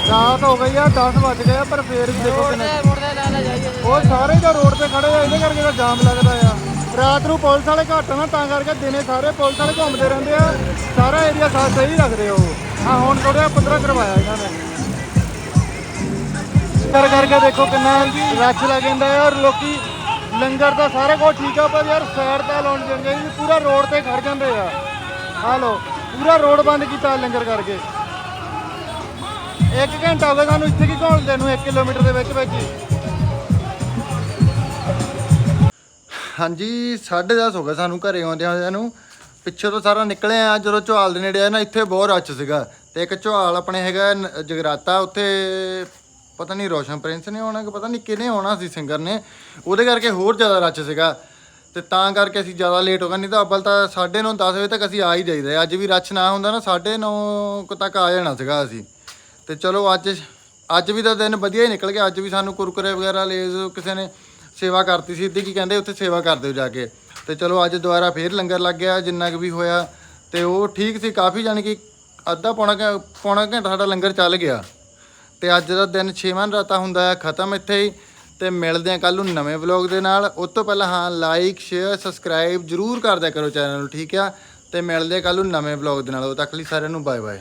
ਰਾਤ ਹੋ ਗਈ ਆ 10 ਵੱਜ ਗਏ ਆ, ਪਰ ਫੇਰ ਵੀ ਦੇਖੋ ਕਿੰਨੇ ਉਹ ਸਾਰੇ ਦਾ ਰੋਡ ਤੇ ਖੜੇ ਆ ਇਹਦੇ ਕਰਕੇ ਤਾਂ ਜਾਮ ਲੱਗਦਾ ਆ। ਰਾਤ ਨੂੰ ਪੁਲਿਸ ਵਾਲੇ ਘੱਟ ਨਾ, ਤਾਂ ਕਰਕੇ ਦਿਨੇ ਸਾਰੇ ਪੁਲਿਸ ਵਾਲੇ ਘੁੰਮਦੇ ਰਹਿੰਦੇ ਆ। ਸਾਰਾ ਏਰੀਆ ਸਾਫ਼ ਸਹੀ ਰੱਖਦੇ ਹੋ ਆ ਹੁਣ ਥੋੜਾ 15 ਕਰਵਾਇਆ ਇਹਨਾਂ ਨੇ। ਕਰ ਕਰਕੇ ਦੇਖੋ ਕਿੰਨਾ ਰੱਛ ਲੱਗ ਜਾਂਦਾ ਹੈ ਔਰ ਲੋਕੀ ਲੰਗਰ ਦਾ ਸਾਰਾ ਕੁਝ ਠੀਕ ਆ, ਪਰ ਯਾਰ ਸਾਈਡ ਤੇ ਲਾਉਣ ਜਾਂਦੇ ਜੀ ਪੂਰਾ ਰੋਡ ਤੇ ਖੜ ਜਾਂਦੇ ਆ। ਆ ਲੋ ਪੂਰਾ ਰੋਡ ਬੰਦ ਕੀਤਾ ਲੰਗਰ ਕਰਕੇ। ਇੱਕ ਘੰਟਾ ਹੋ ਗਿਆ ਸਾਨੂੰ ਇੱਥੇ ਕੀ ਘੋਲਦੇ ਨੂੰ 1 ਕਿਲੋਮੀਟਰ ਦੇ ਵਿੱਚ ਵਿੱਚ। ਹਾਂਜੀ 10:30 ਹੋ ਗਿਆ ਸਾਨੂੰ ਘਰੇ ਆਉਂਦਿਆਂ ਆਉਂਦਿਆਂ ਨੂੰ। ਪਿੱਛੇ ਤੋਂ ਸਾਰਾ ਨਿਕਲੇ ਆ, ਜਦੋਂ ਝਵਾਲ ਦੇ ਨੇੜੇ ਆ ਨਾ, ਇੱਥੇ ਬਹੁਤ ਰੱਛ ਸੀਗਾ। ਤੇ ਇੱਕ ਝਵਾਲ ਆਪਣੇ ਹੈਗਾ ਨ- ਜਗਰਾਤਾ, ਉੱਥੇ ਪਤਾ ਨਹੀਂ ਰੋਸ਼ਨ ਪ੍ਰਿੰਸ ਨੇ ਆਉਣਾ ਕਿ ਪਤਾ ਨਹੀਂ ਕਿਹਨੇ ਆਉਣਾ ਸੀ, ਸਿੰਗਰ ਨੇ। ਉਹਦੇ ਕਰਕੇ ਹੋਰ ਜ਼ਿਆਦਾ ਰੱਛ ਸੀਗਾ। ਤੇ ਤਾਂ ਕਰਕੇ ਅਸੀਂ ਜ਼ਿਆਦਾ ਲੇਟ ਹੋ ਗਏ, ਨਹੀਂ ਤਾਂ ਅੱਬਲ ਤਾਂ 9:30 10 ਵਜੇ ਤੱਕ ਅਸੀਂ ਆ ਹੀ ਜਾਈਦਾ ਅੱਜ ਵੀ ਰੱਛ ਨਾ ਹੁੰਦਾ ਨਾ 9:30 ਤੱਕ ਆ ਜਾਣਾ ਸੀਗਾ ਅਸੀਂ। ਤੇ ਚਲੋ ਅੱਜ ਅੱਜ ਵੀ ਤਾਂ ਦਿਨ ਵਧੀਆ ਹੀ ਨਿਕਲ ਗਿਆ। ਅੱਜ ਵੀ ਸਾਨੂੰ ਕੁਰਕਰੇ ਵਗੈਰਾ ਲੇਜ਼ ਕਿਸੇ ਨੇ ਸੇਵਾ ਕਰਤੀ ਸੀ, ਇੱਦੀ ਕੀ ਕਹਿੰਦੇ, ਉੱਥੇ ਸੇਵਾ ਕਰ ਦਿਓ ਜਾ ਕੇ। ਤੇ ਚਲੋ ਅੱਜ ਦੁਬਾਰਾ ਫੇਰ ਲੰਗਰ ਲੱਗ ਗਿਆ, ਜਿੰਨਾ ਕੁ ਵੀ ਹੋਇਆ। ਤੇ ਉਹ ਠੀਕ ਸੀ, ਕਾਫੀ ਜਾਣੀ ਕਿ ਅੱਧਾ ਪੌਣਾ ਘੰ- ਪੌਣਾ ਘੰਟਾ ਸਾਡਾ ਲੰਗਰ ਚੱਲ ਗਿਆ। ਤੇ ਅੱਜ ਦਾ ਦਿਨ ਛੇਵਾਂ ਰਾਤਾ ਹੁੰਦਾ ਹੈ ਖਤਮ ਇੱਥੇ ਹੀ। ਤੇ ਮਿਲਦੇ ਹਾਂ ਕੱਲ ਨੂੰ ਨਵੇਂ ਵਲੌਗ ਦੇ ਨਾਲ। ਉਸ ਤੋਂ ਪਹਿਲਾਂ ਹਾਂ ਲਾਈਕ ਸ਼ੇਅਰ ਸਬਸਕ੍ਰਾਈਬ ਜਰੂਰ ਕਰਦਿਆ ਕਰੋ ਚੈਨਲ ਨੂੰ, ਠੀਕ ਆ? ਤੇ ਮਿਲਦੇ ਹਾਂ ਕੱਲ ਨੂੰ ਨਵੇਂ ਵਲੌਗ ਦੇ ਨਾਲ। ਉਦੋਂ ਤੱਕ ਲਈ ਸਾਰਿਆਂ ਨੂੰ ਬਾਏ ਬਾਏ